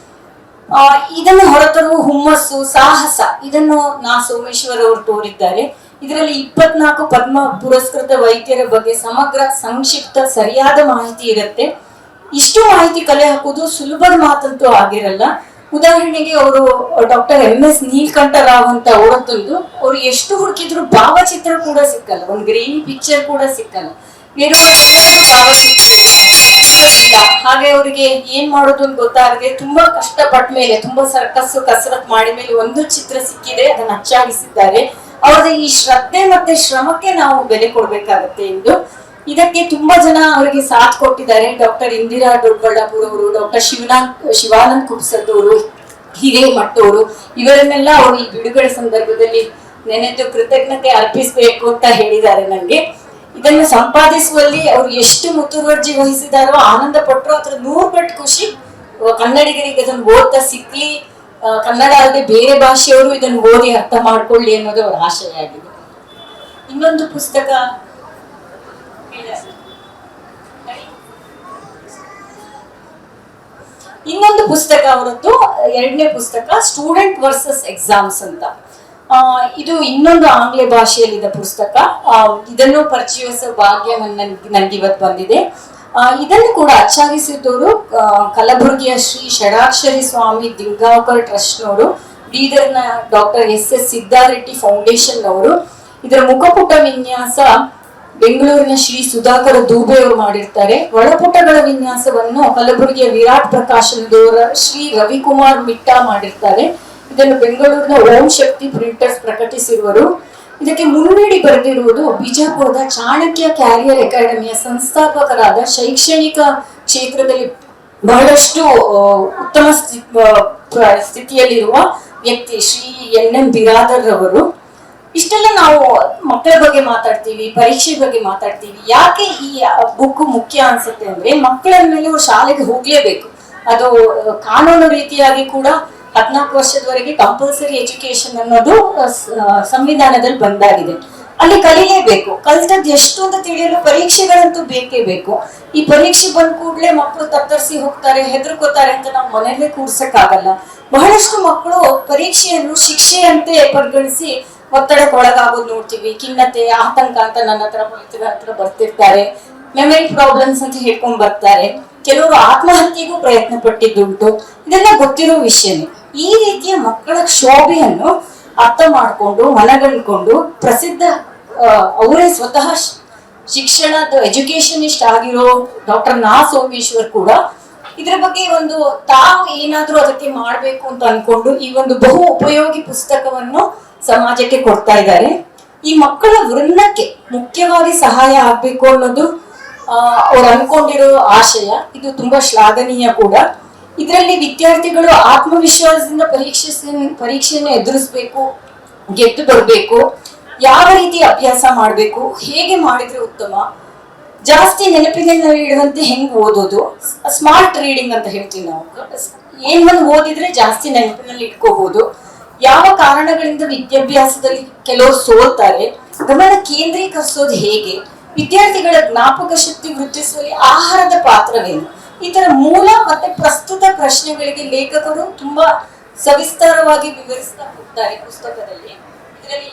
ಆ, ಇದನ್ನು ಹೊರತರುವ ಹುಮ್ಮಸ್ಸು ಸಾಹಸ ಇದನ್ನು ನಾ ಸೋಮೇಶ್ವರ್ ಅವರು ತೋರಿದ್ದಾರೆ. ಇದರಲ್ಲಿ ಇಪ್ಪತ್ನಾಲ್ಕು ಪದ್ಮ ಪುರಸ್ಕೃತ ವೈದ್ಯರ ಬಗ್ಗೆ ಸಮಗ್ರ ಸಂಕ್ಷಿಪ್ತ ಸರಿಯಾದ ಮಾಹಿತಿ ಇರುತ್ತೆ. ಇಷ್ಟು ಮಾಹಿತಿ ಕಲೆ ಹಾಕುವುದು ಸುಲಭದ ಮಾತಂತೂ ಆಗಿರಲ್ಲ. ಉದಾಹರಣೆಗೆ ಅವರು doctor M S Neelkanth Rao ಅಂತ ಅವರದ್ದೊಂದು ಅವ್ರು ಎಷ್ಟು ಹುಡುಕಿದ್ರು ಭಾವಚಿತ್ರ ಕೂಡ ಸಿಕ್ಕಲ್ಲ, ಒಂದು ಗ್ರೇನಿ ಪಿಕ್ಚರ್ ಕೂಡ ಸಿಕ್ಕಲ್ಲ. ಹಾಗೆ ಅವರಿಗೆ ಏನ್ ಮಾಡೋದು ಅಂತ ಗೊತ್ತಾಗದೆ ತುಂಬಾ ಕಷ್ಟಪಟ್ಟ ಮೇಲೆ, ತುಂಬಾ ಸರ್ಕಸ್ ಕಸರತ್ ಮಾಡಿದ ಮೇಲೆ ಒಂದು ಚಿತ್ರ ಸಿಕ್ಕಿದೆ ಅದನ್ನ ಅಚ್ಚಾಗಿಸಿದ್ದಾರೆ. ಅವ್ರದ್ದು ಈ ಶ್ರದ್ಧೆ ಮತ್ತೆ ಶ್ರಮಕ್ಕೆ ನಾವು ಬೆಲೆ ಕೊಡ್ಬೇಕಾಗತ್ತೆ ಎಂದು ಇದಕ್ಕೆ ತುಂಬಾ ಜನ ಅವರಿಗೆ ಸಾಥ್ ಕೊಟ್ಟಿದ್ದಾರೆ. ಡಾಕ್ಟರ್ ಇಂದಿರಾ ದೊಡ್ಡಬಳ್ಳಾಪುರ ಅವರು ಡಾಕ್ಟರ್ ಶಿವನಾಥ್ ಶಿವಾನಂದ್ ಕುಬ್ಸದ್ ಅವರು ಹಿರೇಮಠ ಅವರು ಇವರನ್ನೆಲ್ಲ ಅವರು ಈ ಬಿಡುಗಡೆ ಸಂದರ್ಭದಲ್ಲಿ ನೆನೆದು ಕೃತಜ್ಞತೆ ಅರ್ಪಿಸಬೇಕು ಅಂತ ಹೇಳಿದ್ದಾರೆ ನನಗೆ ಇದನ್ನು ಸಂಪಾದಿಸುವಲ್ಲಿ ಅವರು ಎಷ್ಟು ಮುತುವರ್ಜಿ ವಹಿಸಿದಾರೋ, ಆನಂದ ಪಟ್ಟರು ಅದ್ರ ನೂರು ಪಟ್ಟು ಖುಷಿ. ಕನ್ನಡಿಗರಿಗೆ ಅದನ್ನು ಓದ್ತಾ ಸಿಕ್ಲಿ. ಕನ್ನಡ ಅಲ್ಲದೆ ಬೇರೆ ಭಾಷೆಯವರು ಇದನ್ನು ಓದಿ ಅರ್ಥ ಮಾಡ್ಕೊಳ್ಳಿ ಅನ್ನೋದು ಅವರ ಆಶಯ ಆಗಿದೆ ಇನ್ನೊಂದು ಪುಸ್ತಕ ಇನ್ನೊಂದು ಪುಸ್ತಕ ಅವರದ್ದು, ಎರಡನೇ ಪುಸ್ತಕ ಸ್ಟೂಡೆಂಟ್ ವರ್ಸಸ್ ಎಕ್ಸಾಮ್ಸ್ ಅಂತ. ಇದು ಇನ್ನೊಂದು ಆಂಗ್ಲ ಭಾಷೆಯಲ್ಲಿದ್ದ ಪುಸ್ತಕ. ಇದನ್ನು ಪರಿಚಯಿಸುವ ಭಾಗ್ಯ ನನ್ಗೆ ಇವತ್ತು ಬಂದಿದೆ. ಇದನ್ನು ಕೂಡ ಅಚ್ಚಾಗಿಸಿದವರು ಕಲಬುರಗಿಯ ಶ್ರೀ ಷಡಾಕ್ಷರಿ ಸ್ವಾಮಿ ದಿಂಗಾವಕರ್ ಟ್ರಸ್ಟ್ನವರು ಬೀದರ್ನ doctor S S Siddareddy foundation ಅವರು ಇದರ ಮುಖಪುಟ ವಿನ್ಯಾಸ ಬೆಂಗಳೂರಿನ ಶ್ರೀ ಸುಧಾಕರ ದೂಬೆ ಅವರು ಮಾಡಿರ್ತಾರೆ. ಒಳಪುಟಗಳ ವಿನ್ಯಾಸವನ್ನು ಕಲಬುರಗಿಯ ವಿರಾಟ್ ಪ್ರಕಾಶ್ ಶ್ರೀ ರವಿಕುಮಾರ್ ಮಿಟ್ಟಾ ಮಾಡಿರ್ತಾರೆ. ಇದನ್ನು ಬೆಂಗಳೂರಿನ ಓಂ ಶಕ್ತಿ ಪ್ರಿಂಟರ್ಸ್ ಪ್ರಕಟಿಸಿರುವರು. ಇದಕ್ಕೆ ಮುನ್ನುಡಿ ಬರೆದಿರುವುದು ಬಿಜಾಪುರದ ಚಾಣಕ್ಯ ಕ್ಯಾರಿಯರ್ ಅಕಾಡೆಮಿಯ ಸಂಸ್ಥಾಪಕರಾದ ಶೈಕ್ಷಣಿಕ ಕ್ಷೇತ್ರದಲ್ಲಿ ಬಹಳಷ್ಟು ಉತ್ತಮ ಸ್ಥಿ- ಸ್ಥಿತಿಯಲ್ಲಿರುವ ವ್ಯಕ್ತಿ ಶ್ರೀ ಎನ್ ಎಂ ಬಿರಾದರ್ ಅವರು ಇಷ್ಟೆಲ್ಲ ನಾವು ಮಕ್ಕಳ ಬಗ್ಗೆ ಮಾತಾಡ್ತೀವಿ ಪರೀಕ್ಷೆ ಬಗ್ಗೆ ಮಾತಾಡ್ತೀವಿ. ಯಾಕೆ ಈ ಬುಕ್ ಮುಖ್ಯ ಅನ್ಸುತ್ತೆ ಅಂದ್ರೆ ಮಕ್ಕಳ ಮೇಲೆ ಶಾಲೆಗೆ ಹೋಗ್ಲೇಬೇಕು. ಅದು ಕಾನೂನು ರೀತಿಯಾಗಿ ಕೂಡ ಹದಿನಾಲ್ಕು ವರ್ಷದವರೆಗೆ ಕಂಪಲ್ಸರಿ ಎಜುಕೇಶನ್ ಅನ್ನೋದು ಸಂವಿಧಾನದಲ್ಲಿ ಬಂದಾಗಿದೆ. ಅಲ್ಲಿ ಕಲಿಲೇಬೇಕು. ಕಲಿತದ್ದು ಎಷ್ಟು ಅಂತ ತಿಳಿಯಲು ಪರೀಕ್ಷೆಗಳಂತೂ ಬೇಕೇ ಬೇಕು. ಈ ಪರೀಕ್ಷೆ ಬಂದ ಕೂಡಲೇ ಮಕ್ಕಳು ತತ್ತರಿಸಿ ಹೋಗ್ತಾರೆ, ಹೆದರ್ಕೋತಾರೆ ಅಂತ ನಾವು ಮನೆಯಲ್ಲೇ ಕೂರ್ಸಕ್ಕಾಗಲ್ಲ. ಬಹಳಷ್ಟು ಮಕ್ಕಳು ಪರೀಕ್ಷೆಯನ್ನು ಶಿಕ್ಷೆಯಂತೆ ಪರಿಗಣಿಸಿ ಒತ್ತಡಕ್ಕೆ ಒಳಗಾಗೋದು ನೋಡ್ತೀವಿ, ಖಿನ್ನತೆ, ಆತಂಕ ಅಂತ ನನ್ನ ಹತ್ರ ಹತ್ರ ಬರ್ತಿರ್ತಾರೆ ಮೆಮರಿ ಪ್ರಾಬ್ಲಮ್ಸ್ ಅಂತ ಹೇಳ್ಕೊಂಡ್ ಬರ್ತಾರೆ. ಕೆಲವರು ಆತ್ಮಹತ್ಯೆಗೂ ಪ್ರಯತ್ನ ಪಟ್ಟಿದ್ದುಂಟು ಇದೆಲ್ಲ ಗೊತ್ತಿರೋ ವಿಷಯನೇ. ಈ ರೀತಿಯ ಮಕ್ಕಳ ಕ್ಷೋಭೆಯನ್ನು ಅರ್ಥ ಮಾಡಿಕೊಂಡು, ಮನಗಂಡ್ಕೊಂಡು ಪ್ರಸಿದ್ಧ ಅವರೇ ಸ್ವತಃ ಶಿಕ್ಷಣದ ಎಜುಕೇಶನಿಸ್ಟ್ ಆಗಿರೋ ಡಾಕ್ಟರ್ ನಾ ಸೋಮೇಶ್ವರ್ ಕೂಡ ಇದ್ರ ಬಗ್ಗೆ ಒಂದು ತಾವು ಏನಾದ್ರೂ ಅದಕ್ಕೆ ಮಾಡ್ಬೇಕು ಅಂತ ಅನ್ಕೊಂಡು ಈ ಒಂದು ಬಹು ಉಪಯೋಗಿ ಪುಸ್ತಕವನ್ನು ಸಮಾಜಕ್ಕೆ ಕೊಡ್ತಾ ಇದ್ದಾರೆ. ಈ ಮಕ್ಕಳ ವೃಂದಕ್ಕೆ ಮುಖ್ಯವಾಗಿ ಸಹಾಯ ಆಗ್ಬೇಕು ಅನ್ನೋದು ಅವ್ರು ಅನ್ಕೊಂಡಿರೋ ಆಶಯ. ಇದು ತುಂಬಾ ಶ್ಲಾಘನೀಯ ಕೂಡ. ಇದರಲ್ಲಿ ವಿದ್ಯಾರ್ಥಿಗಳು ಆತ್ಮವಿಶ್ವಾಸದಿಂದ ಪರೀಕ್ಷೆ ಪರೀಕ್ಷೆಯನ್ನು ಎದುರಿಸ್ಬೇಕು, ಗೆದ್ದು ಬರಬೇಕು, ಯಾವ ರೀತಿ ಅಭ್ಯಾಸ ಮಾಡಬೇಕು, ಹೇಗೆ ಮಾಡಿದ್ರೆ ಉತ್ತಮ, ಜಾಸ್ತಿ ನೆನಪಿನಲ್ಲಿ ಇಡುವಂತೆ ಹೆಂಗ್ ಓದೋದು, ಸ್ಮಾರ್ಟ್ ರೀಡಿಂಗ್ ಅಂತ ಹೇಳ್ತೀವಿ ನಾವು. ಏನ್ ಒಂದು ಓದಿದ್ರೆ ಜಾಸ್ತಿ ನೆನಪಿನಲ್ಲಿ ಇಟ್ಕೋಬಹುದು ಯಾವ ಕಾರಣಗಳಿಂದ ವಿದ್ಯಾಭ್ಯಾಸದಲ್ಲಿ ಕೆಲವರು ಸೋಲ್ತಾರೆ, ಗಮನ ಕೇಂದ್ರೀಕರಿಸೋದು ಹೇಗೆ, ವಿದ್ಯಾರ್ಥಿಗಳ ಜ್ಞಾಪಕ ಶಕ್ತಿ ವೃದ್ಧಿಸುವಲ್ಲಿ ಆಹಾರದ ಪಾತ್ರವೇನು ಇತರ ತರ ಮೂಲ ಮತ್ತೆ ಪ್ರಸ್ತುತ ಪ್ರಶ್ನೆಗಳಿಗೆ ಲೇಖಕರು ತುಂಬಾ ಸವಿಸ್ತಾರವಾಗಿ ವಿವರಿಸ್ತಾ ಹೋಗ್ತಾರೆ ಪುಸ್ತಕದಲ್ಲಿ. ಇದರಲ್ಲಿ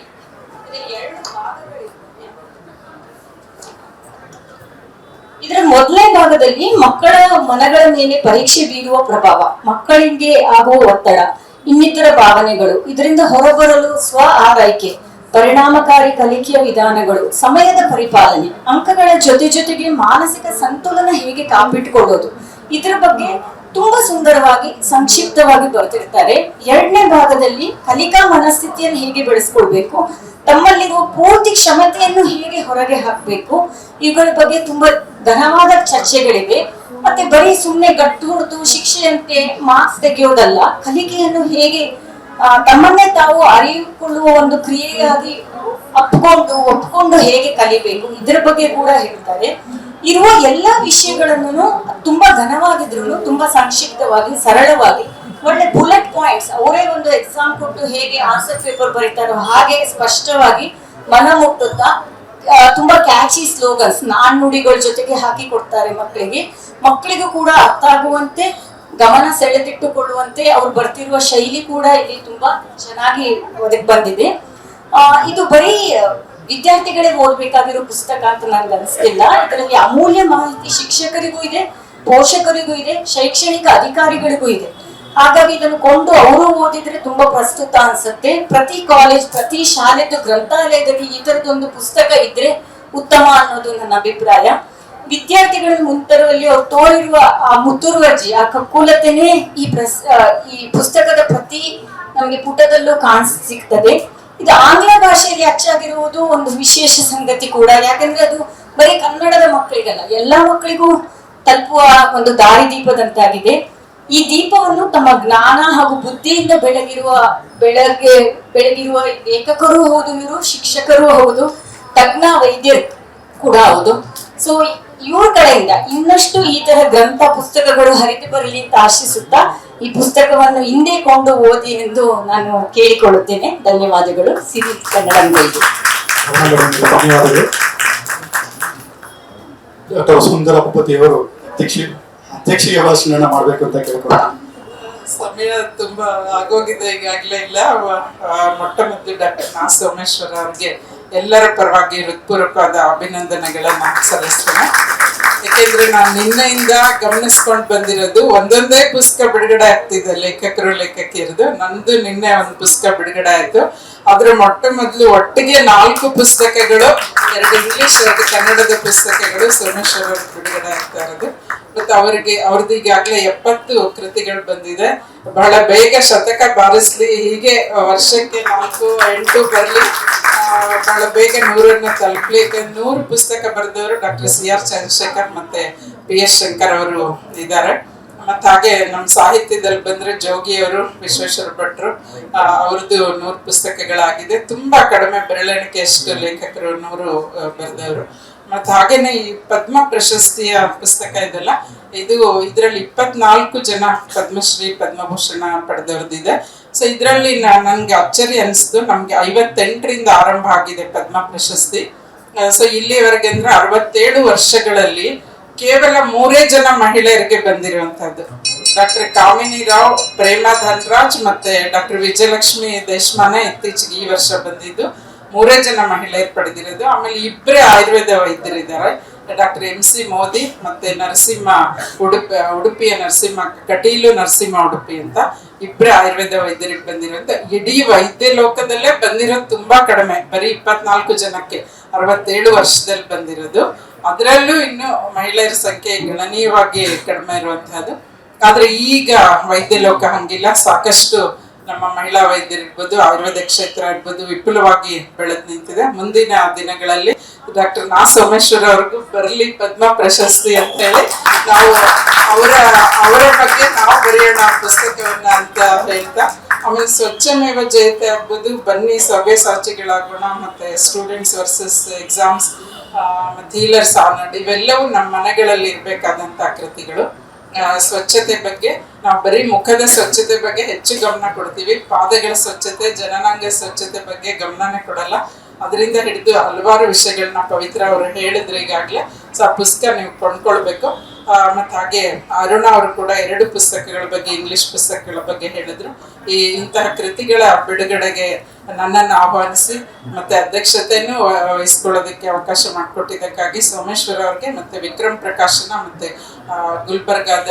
ಇದರ ಮೊದಲನೇ ಭಾಗದಲ್ಲಿ ಮಕ್ಕಳ ಮನಗಳ ಮೇಲೆ ಪರೀಕ್ಷೆ ಬೀರುವ ಪ್ರಭಾವ, ಮಕ್ಕಳಿಗೆ ಆಗುವ ಒತ್ತಡ ಇನ್ನಿತರ ಭಾವನೆಗಳು. ಇದರಿಂದ ಹೊರಬರಲು ಸ್ವ ಆರೈಕೆ, ಪರಿಣಾಮಕಾರಿ ಕಲಿಕೆಯ ವಿಧಾನಗಳು, ಸಮಯದ ಪರಿಪಾಲನೆ, ಅಂಕಗಳ ಜೊತೆ ಜೊತೆಗೆ ಮಾನಸಿಕ ಸಂತುಲನ ಹೇಗೆ ಕಾಪಿಟ್ಟುಕೊಳ್ಳೋದು ಇದರ ಬಗ್ಗೆ ತುಂಬಾ ಸುಂದರವಾಗಿ, ಸಂಕ್ಷಿಪ್ತವಾಗಿ ಬರೆದಿರ್ತಾರೆ. ಎರಡನೇ ಭಾಗದಲ್ಲಿ ಕಲಿಕಾ ಮನಸ್ಥಿತಿಯನ್ನು ಹೇಗೆ ಬೆಳೆಸ್ಕೊಳ್ಬೇಕು, ತಮ್ಮಲ್ಲಿರುವ ಪೂರ್ತಿ ಕ್ಷಮತೆಯನ್ನು ಹೇಗೆ ಹೊರಗೆ ಹಾಕಬೇಕು, ಇವುಗಳ ಬಗ್ಗೆ ತುಂಬಾ ಘನವಾದ ಚರ್ಚೆಗಳಿವೆ. ಮತ್ತೆ ಬರೀ ಸುಮ್ಮನೆ ಗಟ್ಟು ಹೊಡೆದು ಶಿಕ್ಷೆಯಂತೆ ಮಾರ್ಕ್ಸ್ ತೆಗೆಯೋದಲ್ಲ, ಕಲಿಕೆಯನ್ನು ಹೇಗೆ ತಮ್ಮನ್ನೇ ತಾವು ಅರಿಯುಕೊಳ್ಳುವ ಒಂದು ಕ್ರಿಯೆಯಾಗಿ ಅಪ್ಕೊಂಡು ಒಪ್ಕೊಂಡು ಹೇಗೆ ಕಲಿಬೇಕು ಇದರ ಬಗ್ಗೆ ಕೂಡ ಹೇಳ್ತಾರೆ. ಇರುವ ಎಲ್ಲಾ ವಿಷಯಗಳನ್ನು ತುಂಬಾ ಘನವಾಗಿದ್ರು ತುಂಬಾ ಸಂಕ್ಷಿಪ್ತವಾಗಿ, ಸರಳವಾಗಿ, ಒಳ್ಳೆ ಬುಲೆಟ್ ಪಾಯಿಂಟ್ಸ್ ಅವರೇ ಒಂದು ಎಕ್ಸಾಮ್ ಕೊಟ್ಟು ಹೇಗೆ ಆನ್ಸರ್ ಪೇಪರ್ ಬರೀತಾರೋ ಹಾಗೆ ಸ್ಪಷ್ಟವಾಗಿ ಮನ ಮುಟ್ಟುತ್ತಾ ತುಂಬಾ ಕ್ಯಾಚಿ ಸ್ಲೋಗನ್ಸ್ ನಾಣ್ಣುಡಿಗಳ ಜೊತೆಗೆ ಹಾಕಿ ಕೊಡ್ತಾರೆ ಮಕ್ಕಳಿಗೆ ಮಕ್ಕಳಿಗೂ ಕೂಡ ಅರ್ಥ ಆಗುವಂತೆ ಗಮನ ಸೆಳೆದಿಟ್ಟುಕೊಳ್ಳುವಂತೆ ಅವ್ರು ಬರ್ತಿರುವ ಶೈಲಿ ಕೂಡ ಇಲ್ಲಿ ತುಂಬಾ ಚೆನ್ನಾಗಿ ಒದಗಿ ಬಂದಿದೆ. ಆ, ಇದು ಬರೀ ವಿದ್ಯಾರ್ಥಿಗಳಿಗೆ ಓದ್ಬೇಕಾಗಿರೋ ಪುಸ್ತಕ ಅಂತ ನನ್ಗೆ ಅನಿಸ್ತಿಲ್ಲ. ಇದರಲ್ಲಿ ಅಮೂಲ್ಯ ಮಾಹಿತಿ ಶಿಕ್ಷಕರಿಗೂ ಇದೆ ಪೋಷಕರಿಗೂ ಇದೆ ಶೈಕ್ಷಣಿಕ ಅಧಿಕಾರಿಗಳಿಗೂ ಇದೆ. ಹಾಗಾಗಿ ಇದನ್ನು ಕೊಂಡು ಅವರು ಓದಿದ್ರೆ ತುಂಬಾ ಪ್ರಸ್ತುತ ಅನ್ಸುತ್ತೆ. ಪ್ರತಿ ಕಾಲೇಜ್ ಪ್ರತಿ ಶಾಲೆದು ಗ್ರಂಥಾಲಯದಲ್ಲಿ ಈ ತರದೊಂದು ಪುಸ್ತಕ ಇದ್ರೆ ಉತ್ತಮ ಅನ್ನೋದು ನನ್ನ ಅಭಿಪ್ರಾಯ. ವಿದ್ಯಾರ್ಥಿಗಳ ಮುಂತರುವಲ್ಲಿ ಅವ್ರು ತೋರಿರುವ ಆ ಮುತುರ್ವರ್ಜಿ ಆ ಕಕ್ಕುಲತೆನೇ ಈ ಪ್ರಸ್ ಈ ಪುಸ್ತಕದ ಪ್ರತಿ ನಮಗೆ ಪುಟದಲ್ಲೂ ಕಾಣ ಸಿಗ್ತದೆ. ಇದು ಆಂಗ್ಲ ಭಾಷೆಯಲ್ಲಿ ಅಚ್ಚಾಗಿರುವುದು ಒಂದು ವಿಶೇಷ ಸಂಗತಿ ಕೂಡ. ಯಾಕಂದ್ರೆ ಅದು ಬರೀ ಕನ್ನಡದ ಮಕ್ಕಳಿಗಲ್ಲ, ಎಲ್ಲಾ ಮಕ್ಕಳಿಗೂ ತಲುಪುವ ಒಂದು ದಾರಿದೀಪದಂತಾಗಿದೆ. ಈ ದೀಪವನ್ನು ತಮ್ಮ ಜ್ಞಾನ ಹಾಗೂ ಬುದ್ಧಿಯಿಂದ ಬೆಳಗಿರುವ, ಬೆಳಗ್ಗೆ, ಬೆಳಗಿರುವ ಲೇಖಕರು ಹೌದು, ಇವರು ಶಿಕ್ಷಕರು ಹೌದು, ತಜ್ಞ, ವೈದ್ಯರು ಕೂಡ ಹೌದು. ಸೊ ಇವ್ರ ಕಡೆಯಿಂದ ಇನ್ನಷ್ಟು ಈ ತರ ಗ್ರಂಥ ಪುಸ್ತಕಗಳು ಹರಿದು ಬರಲಿ ಅಂತ ಆಶಿಸುತ್ತಾ ಈ ಪುಸ್ತಕವನ್ನು ಹಿಂದೆ ಕೊಂಡು ಓದಿ ಎಂದು ನಾನು ಕೇಳಿಕೊಳ್ಳುತ್ತೇನೆ. ಧನ್ಯವಾದಗಳು. ಸಿರಿ ಕನ್ನಡ ಸುಂದರ ಭೂಪತಿಯವರು ಅಧ್ಯಕ್ಷ ಅಧ್ಯಕ್ಷೀಯ ಭಾಷಣ ಮಾಡಬೇಕು ಅಂತ ಕೇಳ್ಕೊಳ್ತೀನಿ. ಸಮಯ ತುಂಬಾ ಆಗೋಗಿದೆ, ಈಗಾಗಲೇ ಇಲ್ಲ. ಮೊಟ್ಟ ಮೊದಲು ಡಾಕ್ಟರ್ ನಾ. ಸೋಮೇಶ್ವರ ಅವ್ರಿಗೆ ಎಲ್ಲರ ಪರವಾಗಿ ಹೃತ್ಪೂರ್ವಕವಾದ ಅಭಿನಂದನೆಗಳನ್ನ ಸಲ್ಲಿಸ್ತೇನೆ. ಯಾಕೆಂದ್ರೆ ನಾನು ನಿನ್ನೆಯಿಂದ ಗಮನಿಸ್ಕೊಂಡು ಬಂದಿರೋದು ಒಂದೊಂದೇ ಪುಸ್ತಕ ಬಿಡುಗಡೆ ಆಗ್ತಿದೆ ಲೇಖಕರು, ಲೇಖಕಿಯರದು. ನಂದು ನಿನ್ನೆ ಒಂದು ಪುಸ್ತಕ ಬಿಡುಗಡೆ ಆಯ್ತು. ಅದ್ರ ಮೊಟ್ಟ ಮೊದಲು ಒಟ್ಟಿಗೆ ನಾಲ್ಕು ಪುಸ್ತಕಗಳು, ಎರಡು ಇಂಗ್ಲಿಷ್, ಎರಡು ಕನ್ನಡದ ಪುಸ್ತಕಗಳು ಸೋಮೇಶ್ವರ ಬಿಡುಗಡೆ ಆಗ್ತಾ ಇರೋದು. ಮತ್ತು ಅವರಿಗೆ ಅವ್ರದ್ದು ಈಗಾಗಲೇ ಎಪ್ಪತ್ತು ಕೃತಿಗಳು ಬಂದಿದೆ. ಬಹಳ ಬೇಗ ಶತಕ ಬಾರಿಸ್ಲಿ. ಹೀಗೆ ವರ್ಷಕ್ಕೆ ನಾಲ್ಕು, ಎಂಟು ಬರಲಿ. ಬಹಳ ಬೇಗ ನೂರನ್ನ ತಲುಪಲಿ. ನೂರು ಪುಸ್ತಕ ಬರೆದವರು ಡಾಕ್ಟರ್ ಸಿ ಆರ್ ಚಂದ್ರಶೇಖರ್ ಮತ್ತೆ ಪಿ ಎಸ್ ಶಂಕರ್ ಅವರು ಇದ್ದಾರೆ. ಮತ್ತೆ ಹಾಗೆ ನಮ್ಮ ಸಾಹಿತ್ಯದಲ್ಲಿ ಬಂದ್ರೆ ಜೋಗಿಯವರು ವಿಶ್ವೇಶ್ವರ ಭಟ್ರು ಅವ್ರದ್ದು ನೂರು ಪುಸ್ತಕಗಳಾಗಿದೆ. ತುಂಬಾ ಕಡಿಮೆ ಬೆರಳೆಣಿಕೆಯಷ್ಟು ಲೇಖಕರು ನೂರು ಬರೆದವರು. ಮತ್ತೆ ಹಾಗೇನೆ ಈ ಪದ್ಮ ಪ್ರಶಸ್ತಿಯ ಪುಸ್ತಕ ಇದೆಲ್ಲ, ಇದು ಇದರಲ್ಲಿ ಇಪ್ಪತ್ನಾಲ್ಕು ಜನ ಪದ್ಮಶ್ರೀ ಪದ್ಮಭೂಷಣ ಪಡೆದವ್ರದ್ದಿದೆ. ಸೊ ಇದರಲ್ಲಿ ನನ್ಗೆ ಅಚ್ಚರಿ ಅನಿಸ್ತು. ನಮಗೆ ಐವತ್ತೆಂಟರಿಂದ ಆರಂಭ ಆಗಿದೆ ಪದ್ಮ ಪ್ರಶಸ್ತಿ. ಸೊ ಇಲ್ಲಿವರೆಗೆ ಅಂದ್ರೆ ಅರವತ್ತೇಳು ವರ್ಷಗಳಲ್ಲಿ ಕೇವಲ ಮೂರೇ ಜನ ಮಹಿಳೆಯರಿಗೆ ಬಂದಿರುವಂತಹದ್ದು ಡಾಕ್ಟರ್ ಕಾಮಿನಿ ರಾವ್, ಪ್ರೇಮಾ ಧನ್ರಾಜ್ ಮತ್ತೆ ಡಾಕ್ಟರ್ ವಿಜಯಲಕ್ಷ್ಮಿ ದೇಶ್ಮಾನೆ ಇತ್ತೀಚೆಗೆ ಈ ವರ್ಷ ಬಂದಿದ್ದು. ಮೂರೇ ಜನ ಮಹಿಳೆಯರು ಪಡೆದಿರೋದು ಆಮೇಲೆ ಇಬ್ಬರೇ ಆಯುರ್ವೇದ ವೈದ್ಯರಿದ್ದಾರೆ. ಡಾಕ್ಟರ್ ಎಂ ಸಿ ಮೋದಿ ಮತ್ತೆ ನರಸಿಂಹ ಉಡುಪಿ, ಉಡುಪಿಯ ನರಸಿಂಹ, ಕಟೀಲು ನರಸಿಂಹ ಉಡುಪಿ ಅಂತ ಇಬ್ಬರೇ ಆಯುರ್ವೇದ ವೈದ್ಯರಿಗೆ ಬಂದಿರೋದು. ಇಡೀ ವೈದ್ಯ ಲೋಕದಲ್ಲೇ ಬಂದಿರೋದು ತುಂಬಾ ಕಡಿಮೆ. ಬರೀ ಇಪ್ಪತ್ನಾಲ್ಕು ಜನಕ್ಕೆ ಅರವತ್ತೇಳು ವರ್ಷದಲ್ಲಿ ಬಂದಿರೋದು. ಅದರಲ್ಲೂ ಇನ್ನು ಮಹಿಳೆಯರ ಸಂಖ್ಯೆ ಗಣನೀಯವಾಗಿ ಕಡಿಮೆ ಇರುವಂತಹದ್ದು. ಆದ್ರೆ ಈಗ ವೈದ್ಯ ಲೋಕ ಹಂಗಿಲ್ಲ. ಸಾಕಷ್ಟು ನಮ್ಮ ಮಹಿಳಾ ವೈದ್ಯರಿರ್ಬೋದು ಆಯುರ್ವೇದ ಕ್ಷೇತ್ರ ಇರ್ಬೋದು, ವಿಪುಲವಾಗಿ ಬೆಳೆದು ನಿಂತಿದೆ. ಮುಂದಿನ ದಿನಗಳಲ್ಲಿ ಡಾಕ್ಟರ್ ನಾ ಸೋಮೇಶ್ವರ ಅವ್ರಿಗೂ ಬರಲಿ ಪದ್ಮ ಪ್ರಶಸ್ತಿ ಅಂತ ಹೇಳಿ ನಾವು ಅವರ ಅವರ ಬಗ್ಗೆ ನಾವು ಬರೆಯೋಣ ಪುಸ್ತಕವನ್ನ ಅಂತ ಹೇಳ್ತಾ. ಆಮೇಲೆ ಸ್ವಚ್ಛಮೇವ ಜಯತೆ ಆಗ್ಬೋದು. ಬನ್ನಿ ಸಭೆ ಸಾಚಿಗಳಾಗೋಣ. ಮತ್ತೆ ಸ್ಟೂಡೆಂಟ್ಸ್ ವರ್ಸಸ್ ಎಕ್ಸಾಮ್ಸ್ ಮತ್ತೆ ಹೀಲರ್ಸ್ ಇವೆಲ್ಲವೂ ನಮ್ಮ ಮನೆಗಳಲ್ಲಿ ಇರ್ಬೇಕಾದಂತ ಕೃತಿಗಳು. ಸ್ವಚ್ಛತೆ ಬಗ್ಗೆ, ನಾವು ಬರೀ ಮುಖದ ಸ್ವಚ್ಛತೆ ಬಗ್ಗೆ ಹೆಚ್ಚು ಗಮನ ಕೊಡ್ತೀವಿ. ಪಾದಗಳ ಸ್ವಚ್ಛತೆ, ಜನನಾಂಗ ಸ್ವಚ್ಛತೆ ಬಗ್ಗೆ ಗಮನನೇ ಕೊಡಲ್ಲ. ಅದರಿಂದ ಹಿಡಿದು ಹಲವಾರು ವಿಷಯಗಳನ್ನ ಪವಿತ್ರ ಅವರು ಹೇಳಿದ್ರು ಈಗಾಗಲೇ. ಸೊ ಆ ಪುಸ್ತಕ ನೀವು ಕೊಂಡ್ಕೊಳ್ಬೇಕು. ಮತ್ತೆ ಹಾಗೆ ಅರುಣ ಅವರು ಕೂಡ ಎರಡು ಪುಸ್ತಕಗಳ ಬಗ್ಗೆ ಇಂಗ್ಲಿಷ್ ಪುಸ್ತಕಗಳ ಬಗ್ಗೆ ಹೇಳಿದ್ರು. ಈ ಇಂತಹ ಕೃತಿಗಳ ಬಿಡುಗಡೆಗೆ ನನ್ನನ್ನು ಆಹ್ವಾನಿಸಿ, ಮತ್ತೆ ಅಧ್ಯಕ್ಷತೆಯನ್ನು ವಹ- ವಹಿಸ್ಕೊಳ್ಳೋದಕ್ಕೆ ಅವಕಾಶ ಮಾಡಿಕೊಟ್ಟಿದ್ದಕ್ಕಾಗಿ ಸೋಮೇಶ್ವರ ಅವ್ರಿಗೆ, ಮತ್ತೆ ವಿಕ್ರಮ್ ಪ್ರಕಾಶನ, ಮತ್ತೆ ಗುಲ್ಬರ್ಗಾದ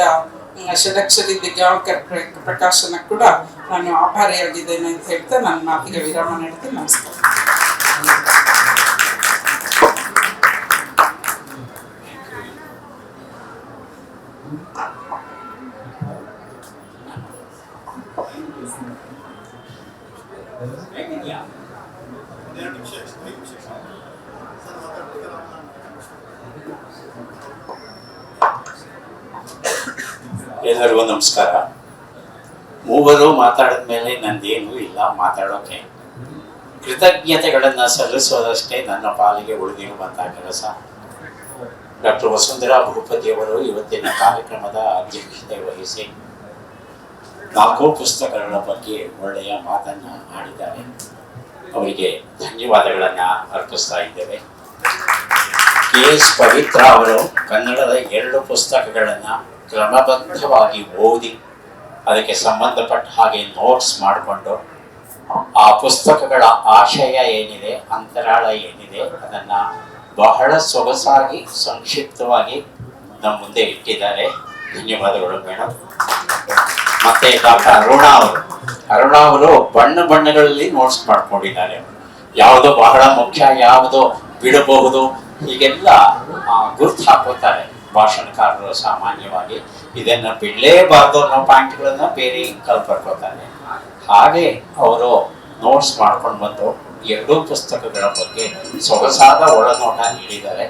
ಷಡಕ್ಷರಿ ದಿಗ್ಗಾಂಕರ್ ಪ್ರ- ಪ್ರಕಾಶನ ಕೂಡ ನಾನು ಆಭಾರಿಯಾಗಿದ್ದೇನೆ ಅಂತ ಹೇಳ್ತಾ ನನ್ನ ಮಾತಿಗೆ ವಿರಾಮ ನೀಡ್ತೀನಿ. ನಮಸ್ಕಾರ. ಎಲ್ಲರಿಗೂ ನಮಸ್ಕಾರ. ಮೂವರು ಮಾತಾಡಿದ ಮೇಲೆ ನಂದೇನೂ ಇಲ್ಲ ಮಾತಾಡೋಕೆ. ಕೃತಜ್ಞತೆಗಳನ್ನು ಸಲ್ಲಿಸೋದಷ್ಟೇ ನನ್ನ ಪಾಲಿಗೆ ಉಳಿದಿರುವಂತಹ ಕೆಲಸ. ಡಾಕ್ಟರ್ ವಸುಂಧರಾ ಭೂಪತಿಯವರು ಇವತ್ತಿನ ಕಾರ್ಯಕ್ರಮದ ಅಧ್ಯಕ್ಷತೆ ವಹಿಸಿ ನಾಲ್ಕು ಪುಸ್ತಕಗಳ ಬಗ್ಗೆ ಒಳ್ಳೆಯ ಮಾತನ್ನು ಆಡಿದ್ದಾರೆ. ಅವರಿಗೆ ಧನ್ಯವಾದಗಳನ್ನು ಅರ್ಪಿಸ್ತಾ ಇದ್ದೇವೆ. ಕೆ ಎಸ್ ಪವಿತ್ರ ಅವರು ಕನ್ನಡದ ಎರಡು ಪುಸ್ತಕಗಳನ್ನು ಕ್ರಮಬದ್ಧವಾಗಿ ಓದಿ ಅದಕ್ಕೆ ಸಂಬಂಧಪಟ್ಟ ಹಾಗೆ ನೋಟ್ಸ್ ಮಾಡಿಕೊಂಡು, ಆ ಪುಸ್ತಕಗಳ ಆಶಯ ಏನಿದೆ, ಅಂತರಾಳ ಏನಿದೆ, ಅದನ್ನ ಬಹಳ ಸೊಗಸಾಗಿ, ಸಂಕ್ಷಿಪ್ತವಾಗಿ ನಮ್ಮ ಮುಂದೆ ಇಟ್ಟಿದ್ದಾರೆ. ಧನ್ಯವಾದಗಳು ಮೇಡಮ್ ಮತ್ತೆ ಡಾಕ್ಟರ್ ಅರುಣ ಅವರು. ಅರುಣ ಅವರು ಬಣ್ಣ ಬಣ್ಣಗಳಲ್ಲಿ ನೋಟ್ಸ್ ಮಾಡ್ಕೊಂಡಿದ್ದಾರೆ. ಯಾವುದೋ ಬಹಳ ಮುಖ್ಯ, ಯಾವುದೋ ಬಿಡಬಹುದು, ಹೀಗೆಲ್ಲ ಗುರುತು ಹಾಕೋತಾರೆ ಭಾಷಣಕಾರರು ಸಾಮಾನ್ಯವಾಗಿ ಇದನ್ನು ಬಿಡಲೇಬಾರ್ದು ಅನ್ನೋ ಪಾಯಿಂಟ್ಗಳನ್ನು ಬೇರೆ ಕಲ್ಪಡ್ಕೋತಾರೆ ಹಾಗೆ ಅವರು ನೋಟ್ಸ್ ಮಾಡ್ಕೊಂಡು ಬಂದು ಎರಡೂ ಪುಸ್ತಕಗಳ ಬಗ್ಗೆ ಸೊಗಸಾದ ಒಳನೋಟ ನೀಡಿದ್ದಾರೆ.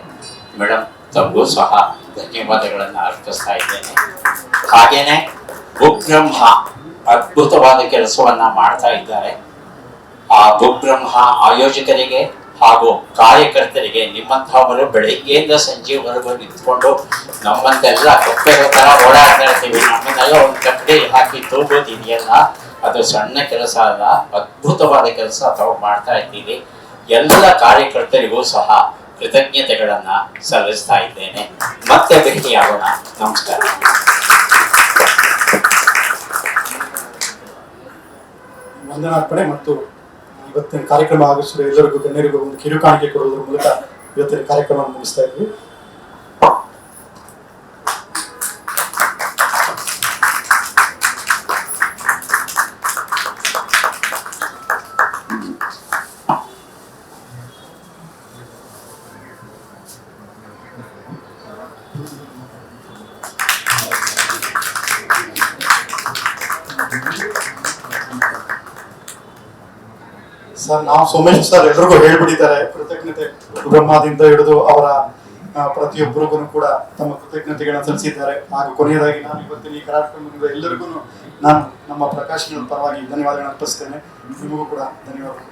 ಮೇಡಮ್ ತಮಗೂ ಸಹ ಧನ್ಯವಾದಗಳನ್ನು ಅರ್ಪಿಸ್ತಾ ಇದ್ದೇನೆ. ಹಾಗೇನೆ ಭೂಬ್ರಹ್ಮ ಅದ್ಭುತವಾದ ಕೆಲಸವನ್ನ ಮಾಡ್ತಾ ಇದ್ದಾರೆ. ಆ ಭೂಬ್ರಹ್ಮ ಆಯೋಜಕರಿಗೆ ಹಾಗೂ ಕಾರ್ಯಕರ್ತರಿಗೆ ನಿಮ್ಮಂತಹವರು ಬೆಳಗ್ಗೆಯಿಂದ ಸಂಜೆವರೆಗೂ ನಿಂತ್ಕೊಂಡು ನಮ್ಮಂತೆಲ್ಲ ಕಪ್ಪೆಗಳ ತರ ಓಡಾಡ್ತಾ ಇರ್ತೀವಿ. ನಮ್ಮನ್ನೆಲ್ಲ ಒಂದು ಕಪ್ಪೆ ಹಾಕಿ ತೂಗೋದಿದೆಯಲ್ಲ ಅದು ಸಣ್ಣ ಕೆಲಸ ಅಲ್ಲ, ಅದ್ಭುತವಾದ ಕೆಲಸ ತಾವು ಮಾಡ್ತಾ ಇದ್ದೀರಿ. ಎಲ್ಲ ಕಾರ್ಯಕರ್ತರಿಗೂ ಸಹ ಕೃತಜ್ಞತೆಗಳನ್ನ ಸಲ್ಲಿಸ್ತಾ ಇದ್ದೇನೆ. ಮತ್ತೆ ಭೇಟಿಯಾಗೋಣ. ನಮಸ್ಕಾರ. ವಂದನಾರ್ಪಣೆ ಮತ್ತು ಇವತ್ತಿನ ಕಾರ್ಯಕ್ರಮ ಆಗಿಸಿದ ಎಲ್ಲರಿಗೂ ಗಣ್ಯರಿಗೂ ಒಂದು ಕಿರುಕಾಣಿಕೆ ಕೊಡುವುದರ ಮೂಲಕ ಇವತ್ತಿನ ಕಾರ್ಯಕ್ರಮ ಮುಗಿಸ್ತಾ ಇದ್ವಿ. ಸೋಮೇಶ್ ಸರ್ ಎಲ್ರಿಗೂ ಹೇಳ್ಬಿಟ್ಟಿದ್ದಾರೆ. ಕೃತಜ್ಞತೆ ಬ್ರಹ್ಮದಿಂದ ಹಿಡಿದು ಅವರ ಪ್ರತಿಯೊಬ್ಬರಿಗೂ ಕೂಡ ತಮ್ಮ ಕೃತಜ್ಞತೆಗಳನ್ನ ಸಲ್ಲಿಸಿದ್ದಾರೆ. ಹಾಗೂ ಕೊನೆಯದಾಗಿ ನಾನು ಇವತ್ತಿನ ಈ ಕಾರ್ಯಕ್ರಮದಿಂದ ಎಲ್ಲರಿಗೂ ನಾನು ನಮ್ಮ ಪ್ರಕಾಶನ ಪರವಾಗಿ ಧನ್ಯವಾದಗಳನ್ನು ಅರ್ಪಿಸ್ತೇನೆ. ನಿಮಗೂ ಕೂಡ ಧನ್ಯವಾದಗಳು.